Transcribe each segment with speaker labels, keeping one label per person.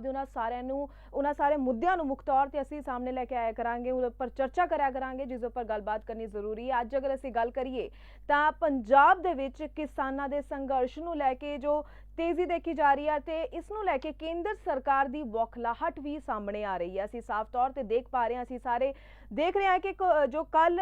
Speaker 1: ਦੇ ਉਹਨਾਂ ਸਾਰਿਆਂ ਨੂੰ, ਉਹਨਾਂ ਸਾਰੇ ਮੁੱਦਿਆਂ ਨੂੰ ਮੁੱਖ ਤੌਰ ਤੇ ਅਸੀਂ ਸਾਹਮਣੇ ਲੈ ਕੇ ਆਇਆ ਕਰਾਂਗੇ, ਉਹਦੇ ਉੱਪਰ ਚਰਚਾ ਕਰਿਆ ਕਰਾਂਗੇ, ਜਿਸ ਉੱਪਰ ਗੱਲਬਾਤ ਕਰਨੀ ਜ਼ਰੂਰੀ ਹੈ। ਅੱਜ ਅਗਰ ਅਸੀਂ ਗੱਲ ਕਰੀਏ, ਤਾਂ ਪੰਜਾਬ ਦੇ ਵਿੱਚ ਕਿਸਾਨਾਂ ਦੇ ਸੰਘਰਸ਼ ਨੂੰ ਲੈ ਕੇ ਜੋ ਤੇਜ਼ੀ ਦੇਖੀ ਜਾ ਰਹੀ ਹੈ ਤੇ ਇਸ ਨੂੰ ਲੈ ਕੇ ਕੇਂਦਰ ਸਰਕਾਰ ਦੀ ਬੌਖਲਾਹਟ ਵੀ ਸਾਹਮਣੇ ਆ ਰਹੀ ਹੈ। ਅਸੀਂ ਸਾਫ਼ ਤੌਰ ਤੇ ਦੇਖ ਪਾ ਰਹੇ ਹਾਂ, ਅਸੀਂ ਸਾਰੇ ਦੇਖ ਰਹੇ ਹਾਂ ਕਿ ਜੋ ਕੱਲ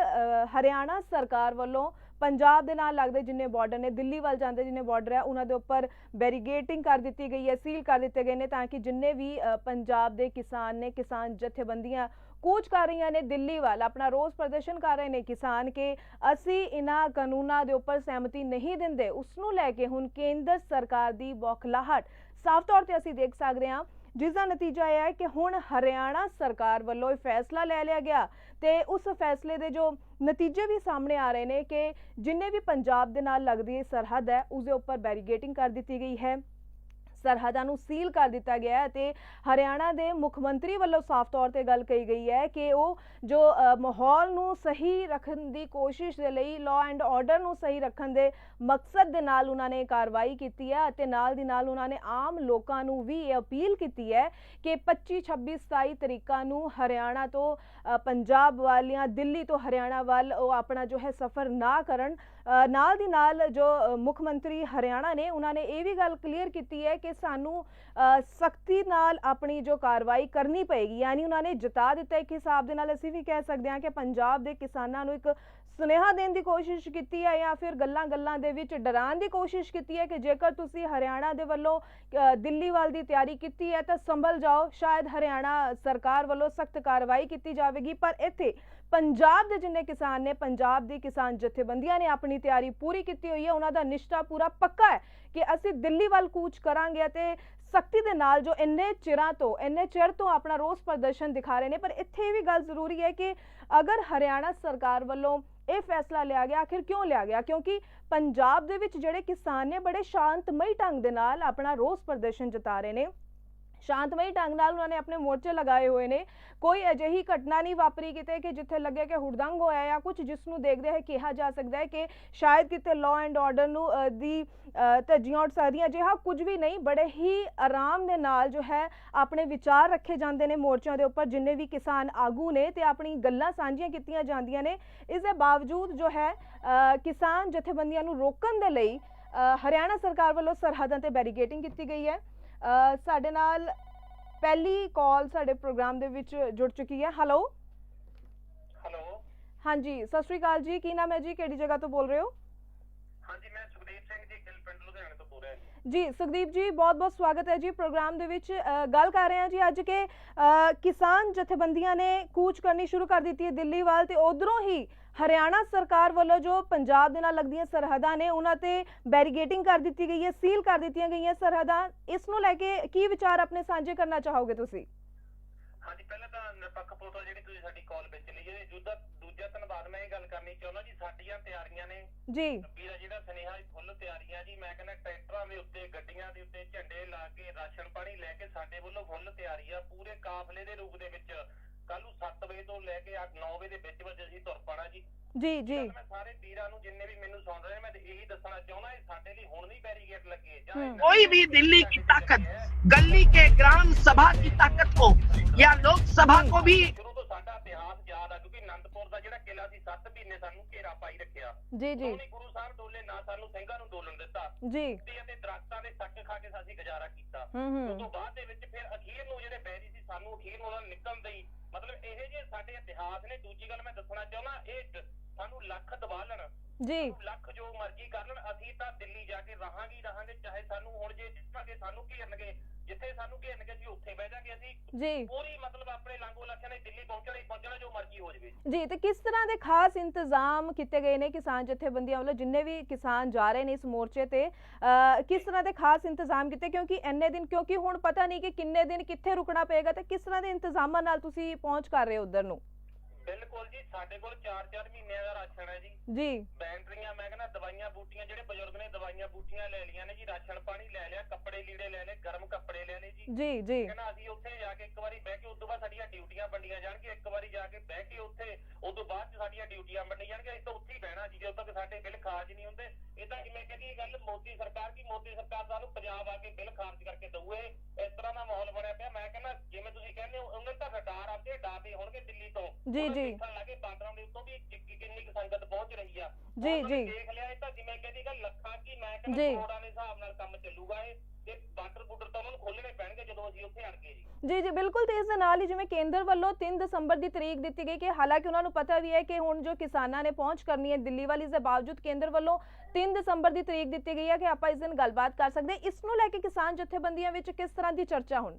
Speaker 1: ਹਰਿਆਣਾ ਸਰਕਾਰ ਵੱਲੋਂ ਪੰਜਾਬ ਦੇ ਨਾਲ ਲੱਗਦੇ ਜਿੰਨੇ ਬਾਰਡਰ ਨੇ, ਦਿੱਲੀ ਵੱਲ ਜਾਂਦੇ ਜਿੰਨੇ ਬਾਰਡਰ ਹੈ ਉਹਨਾਂ ਦੇ ਉੱਪਰ ਬੈਰੀਗੇਟਿੰਗ ਕਰ ਦਿੱਤੀ ਗਈ ਹੈ ਸੀਲ ਕਰ ਦਿੱਤੇ ਗਏ ਨੇ ਤਾਂ ਕਿ ਜਿੰਨੇ ਵੀ ਪੰਜਾਬ ਦੇ ਕਿਸਾਨ ਨੇ, ਕਿਸਾਨ ਜਥੇਬੰਦੀਆਂ ਕੂਚ ਕਰ ਰਹੀਆਂ ਨੇ, ਦਿੱਲੀ ਵੱਲ ਆਪਣਾ ਰੋਸ ਪ੍ਰਦਰਸ਼ਨ ਕਰ ਰਹੇ ਨੇ ਕਿਸਾਨ ਕਿ ਅਸੀਂ ਇਹਨਾਂ ਕਾਨੂੰਨਾਂ ਦੇ ਉੱਪਰ ਸਹਿਮਤੀ ਨਹੀਂ ਦਿੰਦੇ। ਉਸ ਨੂੰ ਲੈ ਕੇ ਹੁਣ ਕੇਂਦਰ ਸਰਕਾਰ ਦੀ ਬੌਖਲਾਹਟ। ਸਾਫ਼ ਤੌਰ ਤੇ ਅਸੀਂ ਦੇਖ ਸਕਦੇ ਹਾਂ ਜਿਸ ਦਾ ਨਤੀਜਾ ਇਹ ਹੈ ਕਿ ਹੁਣ ਹਰਿਆਣਾ ਸਰਕਾਰ ਵੱਲੋਂ ਇਹ ਫੈਸਲਾ ਲੈ ਲਿਆ ਗਿਆ ਤੇ ਉਸ ਫੈਸਲੇ ਦੇ ਜੋ ਨਤੀਜੇ ਵੀ ਸਾਹਮਣੇ ਆ ਰਹੇ ਨੇ ਕਿ ਜਿੰਨੇ ਵੀ ਪੰਜਾਬ ਦੇ ਨਾਲ ਲੱਗਦੀ ਇਹ ਸਰਹੱਦ ਹੈ ਉਸ ਦੇ ਉੱਪਰ ਬੈਰੀਗੇਟਿੰਗ ਕਰ ਦਿੱਤੀ ਗਈ ਹੈ। ਸਰਹੱਦਾਂ ਨੂੰ ਸੀਲ ਕਰ ਦਿੱਤਾ ਗਿਆ ਹੈ ਤੇ ਹਰਿਆਣਾ ਦੇ ਮੁੱਖ ਮੰਤਰੀ ਵੱਲੋਂ ਸਾਫ਼ ਤੌਰ ਤੇ ਗੱਲ ਕਹੀ ਗਈ ਹੈ ਕਿ ਉਹ ਜੋ ਮਾਹੌਲ ਨੂੰ ਸਹੀ ਰੱਖਣ ਦੀ ਕੋਸ਼ਿਸ਼ ਦੇ ਲਈ ਲਾਅ ਐਂਡ ਆਰਡਰ ਨੂੰ ਸਹੀ ਰੱਖਣ ਦੇ ਮਕਸਦ ਦੇ ਨਾਲ ਉਹਨਾਂ ਨੇ ਕਾਰਵਾਈ ਕੀਤੀ ਹੈ ਅਤੇ ਨਾਲ ਦੀ ਨਾਲ ਉਹਨਾਂ ਨੇ ਆਮ ਲੋਕਾਂ ਨੂੰ ਵੀ ਇਹ ਅਪੀਲ ਕੀਤੀ ਹੈ ਕਿ 25 26 27 ਤਰੀਕਾਂ ਨੂੰ ਹਰਿਆਣਾ ਤੋਂ ਪੰਜਾਬ ਵੱਲ ਜਾਂ ਦਿੱਲੀ ਤੋਂ ਹਰਿਆਣਾ ਵੱਲ ਉਹ ਆਪਣਾ ਜੋ ਹੈ ਸਫ਼ਰ ਨਾ ਕਰਨ। ਨਾਲ ਦੀ ਨਾਲ ਜੋ ਮੁੱਖ ਮੰਤਰੀ ਹਰਿਆਣਾ ਨੇ, ਉਹਨਾਂ ਨੇ ਇਹ ਵੀ ਗੱਲ ਕਲੀਅਰ ਕੀਤੀ ਹੈ ਕਿ ਸਾਨੂੰ ਸਖਤੀ ਨਾਲ ਆਪਣੀ ਜੋ ਕਾਰਵਾਈ ਕਰਨੀ ਪਏਗੀ, ਯਾਨੀ ਉਹਨਾਂ ਨੇ ਜਤਾ ਦਿੱਤਾ ਇੱਕ ਹਿਸਾਬ ਦੇ ਨਾਲ, ਅਸੀਂ ਵੀ ਕਹਿ ਸਕਦੇ ਹਾਂ ਕਿ ਪੰਜਾਬ ਦੇ ਕਿਸਾਨਾਂ ਨੂੰ ਇੱਕ ਸੁਨੇਹਾ ਦੇਣ ਦੀ ਕੋਸ਼ਿਸ਼ ਕੀਤੀ ਹੈ ਜਾਂ ਫਿਰ ਗੱਲਾਂ-ਗੱਲਾਂ ਦੇ ਵਿੱਚ ਡਰਾਉਣ ਦੀ ਕੋਸ਼ਿਸ਼ ਕੀਤੀ ਹੈ ਕਿ ਜੇਕਰ ਤੁਸੀਂ ਹਰਿਆਣਾ ਦੇ ਵੱਲੋਂ ਦਿੱਲੀ ਵੱਲ ਦੀ ਤਿਆਰੀ ਕੀਤੀ ਹੈ ਤਾਂ ਸੰਭਲ ਜਾਓ, ਸ਼ਾਇਦ ਹਰਿਆਣਾ ਸਰਕਾਰ ਵੱਲੋਂ ਸਖਤ ਕਾਰਵਾਈ ਕੀਤੀ ਜਾਵੇਗੀ, ਪਰ ਇੱਥੇ ਪੰਜਾਬ ਦੇ ਜਿੰਨੇ ਕਿਸਾਨ ਨੇ, ਪੰਜਾਬ ਦੀ ਕਿਸਾਨ ਜਥੇਬੰਦੀਆਂ ਨੇ ਆਪਣੀ ਤਿਆਰੀ ਪੂਰੀ ਕੀਤੀ ਹੋਈ ਹੈ। ਉਹਨਾਂ ਦਾ ਨਿਸ਼ਟਾ ਪੂਰਾ ਪੱਕਾ ਹੈ ਕਿ ਅਸੀਂ ਦਿੱਲੀ ਵੱਲ ਕੂਚ ਕਰਾਂਗੇ ਅਤੇ ਸਖਤੀ ਦੇ ਨਾਲ ਜੋ ਇੰਨੇ ਚਿਰਾਂ ਤੋਂ, ਇੰਨੇ ਚਿਰ ਤੋਂ ਆਪਣਾ ਰੋਸ ਪ੍ਰਦਰਸ਼ਨ ਦਿਖਾ ਰਹੇ ਨੇ, ਪਰ ਇੱਥੇ ਇਹ ਵੀ ਗੱਲ ਜ਼ਰੂਰੀ ਹੈ ਕਿ ਅਗਰ ਹਰਿਆਣਾ ਸਰਕਾਰ ਵੱਲੋਂ ਇਹ ਫੈਸਲਾ ਲਿਆ ਗਿਆ, ਆਖਿਰ ਕਿਉਂ ਲਿਆ ਗਿਆ? ਕਿਉਂਕਿ ਪੰਜਾਬ ਦੇ ਵਿੱਚ ਜਿਹੜੇ ਕਿਸਾਨ ਨੇ, ਬੜੇ ਸ਼ਾਂਤਮਈ ਢੰਗ ਦੇ ਨਾਲ ਆਪਣਾ ਰੋਸ ਪ੍ਰਦਰਸ਼ਨ ਜਤਾ ਰਹੇ ਨੇ। ਸ਼ਾਂਤਮਈ ਢੰਗ ਨਾਲ ਉਹਨਾਂ ਨੇ ਆਪਣੇ ਮੋਰਚੇ ਲਗਾਏ ਹੋਏ ਨੇ। ਕੋਈ ਅਜਿਹੀ ਘਟਨਾ ਨਹੀਂ ਵਾਪਰੀ ਕਿਤੇ ਕਿ ਜਿੱਥੇ ਲੱਗੇ ਕਿ ਹੁੜਦੰਗ ਹੋਇਆ ਜਾਂ ਕੁਝ ਜਿਸ ਨੂੰ ਦੇਖਦੇ ਹੈ ਕਿਹਾ ਜਾ ਸਕਦਾ ਹੈ ਕਿ ਸ਼ਾਇਦ ਕਿਤੇ ਲਾਅ ਐਂਡ ਆਰਡਰ ਨੂੰ ਦੀ ਧੱਜੀਆਂ ਉੱਡ ਸਕਦੀਆਂ। ਜਿਹਾ ਕੁਝ ਵੀ ਨਹੀਂ, ਬੜੇ ਹੀ ਆਰਾਮ ਦੇ ਨਾਲ ਜੋ ਹੈ ਆਪਣੇ ਵਿਚਾਰ ਰੱਖੇ ਜਾਂਦੇ ਨੇ ਮੋਰਚਿਆਂ ਦੇ ਉੱਪਰ, ਜਿੰਨੇ ਵੀ ਕਿਸਾਨ ਆਗੂ ਨੇ ਤੇ ਆਪਣੀ ਗੱਲਾਂ ਸਾਂਝੀਆਂ ਕੀਤੀਆਂ ਜਾਂਦੀਆਂ ਨੇ। ਇਸ ਦੇ ਬਾਵਜੂਦ ਜੋ ਹੈ ਕਿਸਾਨ ਜਥੇਬੰਦੀਆਂ ਨੂੰ ਰੋਕਣ ਦੇ ਲਈ ਹਰਿਆਣਾ ਸਰਕਾਰ ਵੱਲੋਂ ਸਰਹੱਦਾਂ ਤੇ ਬੈਰੀਗੇਟਿੰਗ ਕੀਤੀ ਗਈ ਹੈ। ਸਾਡੇ ਨਾਲ ਪਹਿਲੀ ਕਾਲ ਸਾਡੇ ਪ੍ਰੋਗਰਾਮ ਦੇ ਵਿੱਚ ਜੁੜ ਚੁੱਕੀ ਹੈ। ਹੈਲੋ
Speaker 2: ਹੈਲੋ
Speaker 1: ਹਾਂਜੀ ਸਤਿ ਸ਼੍ਰੀ ਅਕਾਲ ਜੀ। ਕੀ ਨਾਮ ਹੈ ਜੀ? ਕਿਹੜੀ ਜਗ੍ਹਾ ਤੋਂ ਬੋਲ ਰਹੇ ਹੋ?
Speaker 2: ਹਾਂਜੀ ਮੈਂ ਸੁਖਦੀਪ ਸਿੰਘ ਜੀ ਗਿੱਲ ਪਿੰਡ ਲੁਧਿਆਣੇ ਤੋਂ ਬੋਲ ਰਿਹਾ ਜੀ।
Speaker 1: ਜੀ ਸੁਖਦੀਪ ਜੀ ਬਹੁਤ ਬਹੁਤ ਸਵਾਗਤ ਹੈ ਜੀ ਪ੍ਰੋਗਰਾਮ ਦੇ ਵਿੱਚ। ਗੱਲ ਕਰ ਰਹੇ ਹਾਂ ਜੀ ਅੱਜ ਕਿ ਕਿਸਾਨ ਜਥੇਬੰਦੀਆਂ ਨੇ ਕੂਚ ਕਰਨੀ ਸ਼ੁਰੂ ਕਰ ਦਿੱਤੀ ਹੈ ਦਿੱਲੀ ਵੱਲ ਤੇ ਉਧਰੋਂ ਹੀ ਹਰਿਆਣਾ ਸਰਕਾਰ ਵੱਲੋਂ ਜੋ ਪੰਜਾਬ ਦੇ ਨਾਲ ਲੱਗਦੀਆਂ ਸਰਹੱਦਾਂ ਨੇ ਉਹਨਾਂ ਤੇ ਬੈਰੀਗੇਟਿੰਗ ਕਰ ਦਿੱਤੀ ਗਈ ਹੈ ਸੀਲ ਕਰ ਦਿੱਤੀਆਂ ਗਈਆਂ ਸਰਹੱਦਾਂ ਇਸ ਨੂੰ ਲੈ ਕੇ ਕੀ ਵਿਚਾਰ ਆਪਣੇ ਸਾਂਝੇ ਕਰਨਾ ਚਾਹੋਗੇ ਤੁਸੀਂ?
Speaker 2: ਹਾਂਜੀ ਪਹਿਲਾਂ ਤਾਂ ਨਿਰਪੱਖ ਪੋਤੋ ਜਿਹੜੀ ਤੁਸੀਂ ਸਾਡੀ ਕਾਲ ਵਿੱਚ ਲਈ ਹੈ ਦੂਜਾ ਦੂਜਾ ਧੰਨਵਾਦ ਮੈਂ ਇਹ ਗੱਲ ਕਰਨੀ ਚਾਹੁੰਦਾ ਜੀ ਸਾਡੀਆਂ ਤਿਆਰੀਆਂ ਨੇ।
Speaker 1: ਜੀ।
Speaker 2: ਵੀਰਾ ਜਿਹੜਾ ਸੁਨੇਹਾ ਫੁੱਲ ਤਿਆਰੀਆਂ ਜੀ ਮੈਂ ਕਹਿੰਦਾ ਟਰੈਕਟਰਾਂ ਦੇ ਉੱਤੇ ਗੱਡੀਆਂ ਦੇ ਉੱਤੇ ਝੰਡੇ ਲਾ ਕੇ ਰਾਸ਼ਨ ਪਾਣੀ ਲੈ ਕੇ ਸਾਡੇ ਵੱਲੋਂ ਫੁੱਲ ਤਿਆਰੀ ਆ ਪੂਰੇ ਕਾਫਲੇ ਦੇ ਰੂਪ ਦੇ ਵਿੱਚ। ਕੱਲ ਨੂੰ 7 ਵਜੇ ਤੋਂ ਲੈ ਕੇ 8 9 ਵਜੇ ਦੇ ਵਿੱਚ ਵਿੱਚ ਅਸੀਂ ਤੁਰ ਪਾਣਾ ਜੀ
Speaker 1: ਜੀ ਜੀ
Speaker 2: ਚੱਲ ਮੈਂ ਸਾਰੇ ਵੀਰਾਂ ਨੂੰ ਜਿੰਨੇ ਵੀ ਮੈਨੂੰ ਸੁਣ ਰਹੇ ਨੇ ਮੈਂ ਇਹੀ ਦੱਸਣਾ ਚਾਹੁੰਦਾ ਇਹ ਸਾਡੇ ਲਈ ਹੁਣ ਨਹੀਂ ਬੈਰੀਗੇਟ ਲੱਗੇ ਜਾਂ ਇਹ
Speaker 1: ਹਮ।
Speaker 3: कोई भी दिल्ली की ताकत गली के ग्राम सभा की ताकत को या लोकसभा को भी
Speaker 2: ਸ਼ੁਰੂ ਤੋਂ ਸਾਡਾ ਇਤਿਹਾਸ ਯਾਦ ਆ ਕਿਉਂਕਿ ਆਨੰਦਪੁਰ ਦਾ ਜਿਹੜਾ ਕਿਲਾ ਸੀ 7 ਮਹੀਨੇ ਸਾਨੂੰ ਘੇਰਾ ਪਾਈ ਰੱਖਿਆ
Speaker 1: ਜੀ ਜੀ
Speaker 2: ਸੋਹਣੀ ਗੁਰੂ ਸਾਹਿਬ ਡੋਲੇ ਨਾ ਸਾਨੂੰ ਸਿੰਘਾਂ ਨੂੰ ਡੋਲਣ ਦਿੱਤਾ
Speaker 1: ਜੀ
Speaker 2: ਤੇ ਅਤੇ ਦਰਖਤਾਂ ਦੇ ਸੱਕ ਖਾ ਕੇ ਅਸੀਂ ਗੁਜ਼ਾਰਾ ਕੀਤਾ
Speaker 1: ਹੂੰ
Speaker 2: ਉਸ
Speaker 1: ਹੂੰ
Speaker 2: ਤੋਂ ਬਾਅਦ ਦੇ ਵਿੱਚ ਫਿਰ ਅਖੀਰ ਨੂੰ ਜਿਹੜੇ ਬੈਰੀ ਸੀ ਸਾਨੂੰ ਅਖੀਰ ਨੂੰ ਉਹਨਾਂ ਨੂੰ ਨਿਕਲਣ ਦੇਈ ਮਤਲਬ ਇਹ ਜੇ ਸਾਡੇ ਇਤਿਹਾਸ ਨੇ ਦੂਜੀ ਗੱਲ ਮੈਂ ਦੱਸਣਾ ਚਾਹੁੰਦਾ ਇਹ ਸਾਨੂੰ ਲੱਖ ਦਬਾ ਲੈਣ।
Speaker 1: ਜੀ।
Speaker 2: ਲੱਖ ਜੋ ਮਰਜ਼ੀ ਕਰ ਲੈਣ। ਅਸੀਂ ਤਾਂ ਦਿੱਲੀ ਜਾ ਕੇ ਰਹਾਂਗੇ ਰਹਾਂਗੇ ਚਾਹੇ ਸਾਨੂੰ ਹੁਣ ਜੇ ਜਿੱਥਾਂਗੇ ਸਾਨੂੰ ਘੇਰਨਗੇ ਜਿੱਥੇ ਸਾਨੂੰ ਘੇਰਨਗੇ ਅਸੀਂ ਉੱਥੇ ਬਹਿ ਜਾਾਂਗੇ ਅਸੀਂ।
Speaker 1: ਜੀ।
Speaker 2: ਪੂਰੀ ਮਤਲਬ ਆਪਣੇ ਲਾਂਗੋ ਲੱਖਾਂ ਨੇ ਦਿੱਲੀ ਪਹੁੰਚਣਾ ਹੀ ਪਹੁੰਚਣਾ ਜੋ ਮਰਜ਼ੀ ਹੋ ਜਾਵੇ।
Speaker 1: ਜੀ ਤੇ ਕਿਸ ਤਰ੍ਹਾਂ ਦੇ ਖਾਸ ਇੰਤਜ਼ਾਮ ਕੀਤੇ ਗਏ ਨੇ ਕਿਸਾਨ ਜਥੇਬੰਦੀਆਂ ਵੱਲੋਂ ਜਿੰਨੇ ਵੀ ਕਿਸਾਨ ਜਾ ਰਹੇ ਨੇ ਇਸ ਮੋਰਚੇ ਤੇ ਕਿਸ ਤਰ੍ਹਾਂ ਦੇ ਖਾਸ ਇੰਤਜ਼ਾਮ ਕੀਤੇ? ਕਿਉਂਕਿ ਇੰਨੇ ਦਿਨ ਕਿਉਂਕਿ ਹੁਣ ਪਤਾ ਨਹੀਂ ਕਿ ਕਿੰਨੇ ਦਿਨ ਕਿੱਥੇ ਰੁਕਣਾ ਪਏਗਾ ਤੇ ਕਿਸ ਤਰ੍ਹਾਂ ਦੇ ਇੰਤਜ਼ਾਮਾਂ ਨਾਲ ਤੁਸੀਂ ਪਹੁੰਚ ਕਰ ਰਹੇ ਹੋ ਉਧਰ ਨੂੰ?
Speaker 2: ਬਿਲਕੁਲ ਜੀ ਸਾਡੇ ਕੋਲ 4-4 ਮਹੀਨਿਆਂ ਦਾ ਰਾਸ਼ਨ ਹੈ ਜੀ।
Speaker 1: ਜੀ।
Speaker 2: ਬੈਟਰੀਆਂ ਮੈਂ ਕਹਿੰਦਾ ਦਵਾਈਆਂ ਬੂਟੀਆਂ ਜਿਹੜੇ ਬਜ਼ੁਰਗ ਨੇ ਦਵਾਈਆਂ ਬੂਟੀਆਂ ਲੈ ਲਈਆਂ ਨੇ ਜੀ ਰਾਸ਼ਨ ਪਾਣੀ ਲੈ ਲਿਆ ਕੱਪੜੇ ਲੀੜੇ ਲੈ ਲਏ ਗਰਮ ਕੱਪੜੇ ਲੈ ਲਏ ਜੀ।
Speaker 1: ਜੀ ਜੀ।
Speaker 2: ਕਹਿੰਦਾ ਅਸੀਂ ਉੱਥੇ ਜਾ ਕੇ ਇੱਕ ਵਾਰੀ ਬਹਿ ਕੇ ਉਸ ਤੋਂ ਬਾਅਦ ਸਾਡੀਆਂ ਡਿਊਟੀਆਂ ਵੰਡੀਆਂ ਜਾਣਗੀਆਂ ਇੱਕ ਵਾਰੀ ਜਾ ਕੇ ਬਹਿ ਕੇ ਉੱਥੇ ਉਸ ਤੋਂ ਬਾਅਦ 'ਚ ਸਾਡੀਆਂ ਡਿਊਟੀਆਂ ਵੰਡੀਆਂ ਜਾਣਗੀਆਂ ਅਸੀਂ ਤਾਂ ਉੱਥੇ ਹੀ ਬਹਿਣਾ ਜੀ ਜਦੋਂ ਤੱਕ ਸਾਡੇ ਬਿੱਲ ਖਾਰਜ ਨਹੀਂ ਹੁੰਦੇ। ਇਹ ਤਾਂ ਜਿਵੇਂ ਕਹਿੰਦੀ ਇਹ ਗੱਲ ਮੋਦੀ ਸਰਕਾਰ ਕੀ ਮੋਦੀ ਸਰਕਾਰ ਸਾਨੂੰ ਪੰਜਾਬ ਆ ਕੇ ਬਿੱਲ ਖਾਰਜ ਕਰਕੇ ਦਊ ਇਹ। ਇਸ ਤਰ੍ਹਾਂ ਦਾ ਮਾਹੌਲ ਬਣਿਆ ਪਿਆ ਮੈਂ ਕਹਿੰਦਾ ਜਿਵੇਂ ਤੁਸੀਂ ਕਹਿੰਦੇ ਹੋ ਉਹਨਾਂ ਦਾ ਰਡਾਰ ਆਪਦੇ ਡਾਟੇ ਹੋਣਗੇ ਦਿੱਲੀ ਤੋਂ
Speaker 1: ਜੀ, ਜੀ।
Speaker 2: ਦੇਖਣ ਲੱਗੇ ਬਾਰਡਰਾਂ ਦੇ ਉੱਤੋਂ ਵੀ ਕਿ- ਕਿ- ਕਿੰਨੀ ਕੁ ਸੰਗਤ ਪਹੁੰਚ ਰਹੀ ਆ
Speaker 1: ਜੀ,
Speaker 2: ਉਹਨਾਂ ਨੇ
Speaker 1: ਜੀ।
Speaker 2: ਦੇਖ ਲਿਆ ਇਹ ਤਾਂ ਜਿਵੇਂ ਕਹਿੰਦੀ ਗੱਲ ਲੱਖਾਂ ਕੀ ਮੈਂ
Speaker 1: ਜੀ।
Speaker 2: ਕਹਿੰਦਾ ਕਰੋੜਾਂ ਦੇ ਹਿਸਾਬ ਨਾਲ ਕੰਮ ਚੱਲੂਗਾ ਇਹ ਤੇ ਬਾਰਡਰ ਬੁੱਡਰ ਤਾਂ ਉਹਨਾਂ ਨੂੰ ਖੋਲਣੇ ਪੈਣਗੇ ਜਦੋਂ ਅਸੀਂ ਉੱਥੇ ਅੜ ਗਏ ਜੀ
Speaker 1: ਜੀ ਜੀ ਬਿਲਕੁਲ ਤੇ ਇਸ ਦੇ ਨਾਲ ਹੀ ਜਿਵੇਂ ਕੇਂਦਰ ਵੱਲੋਂ 3 ਦਸੰਬਰ ਦੀ ਤਰੀਕ ਦਿੱਤੀ ਗਈ ਕਿ ਹਾਲਾਂਕਿ ਉਹਨਾਂ ਨੂੰ ਪਤਾ ਵੀ ਹੈ ਕਿ ਹੁਣ ਜੋ ਕਿਸਾਨਾਂ ਨੇ ਪਹੁੰਚ ਕਰਨੀ ਹੈ ਦਿੱਲੀ ਵਾਲੀ ਇਸ ਦੇ ਬਾਵਜੂਦ ਕੇਂਦਰ ਵੱਲੋਂ 3 ਦਸੰਬਰ ਦੀ ਤਰੀਕ ਦਿੱਤੀ ਗਈ ਹੈ ਕਿ ਆਪਾਂ ਇਸ ਦਿਨ ਗੱਲਬਾਤ ਕਰ ਸਕਦੇ ਹਾਂ ਇਸ ਨੂੰ ਲੈ ਕੇ ਕਿਸਾਨ ਜਥੇਬੰਦੀਆਂ ਵਿੱਚ ਕਿਸ ਤਰ੍ਹਾਂ ਦੀ ਚਰਚਾ ਹੁਣ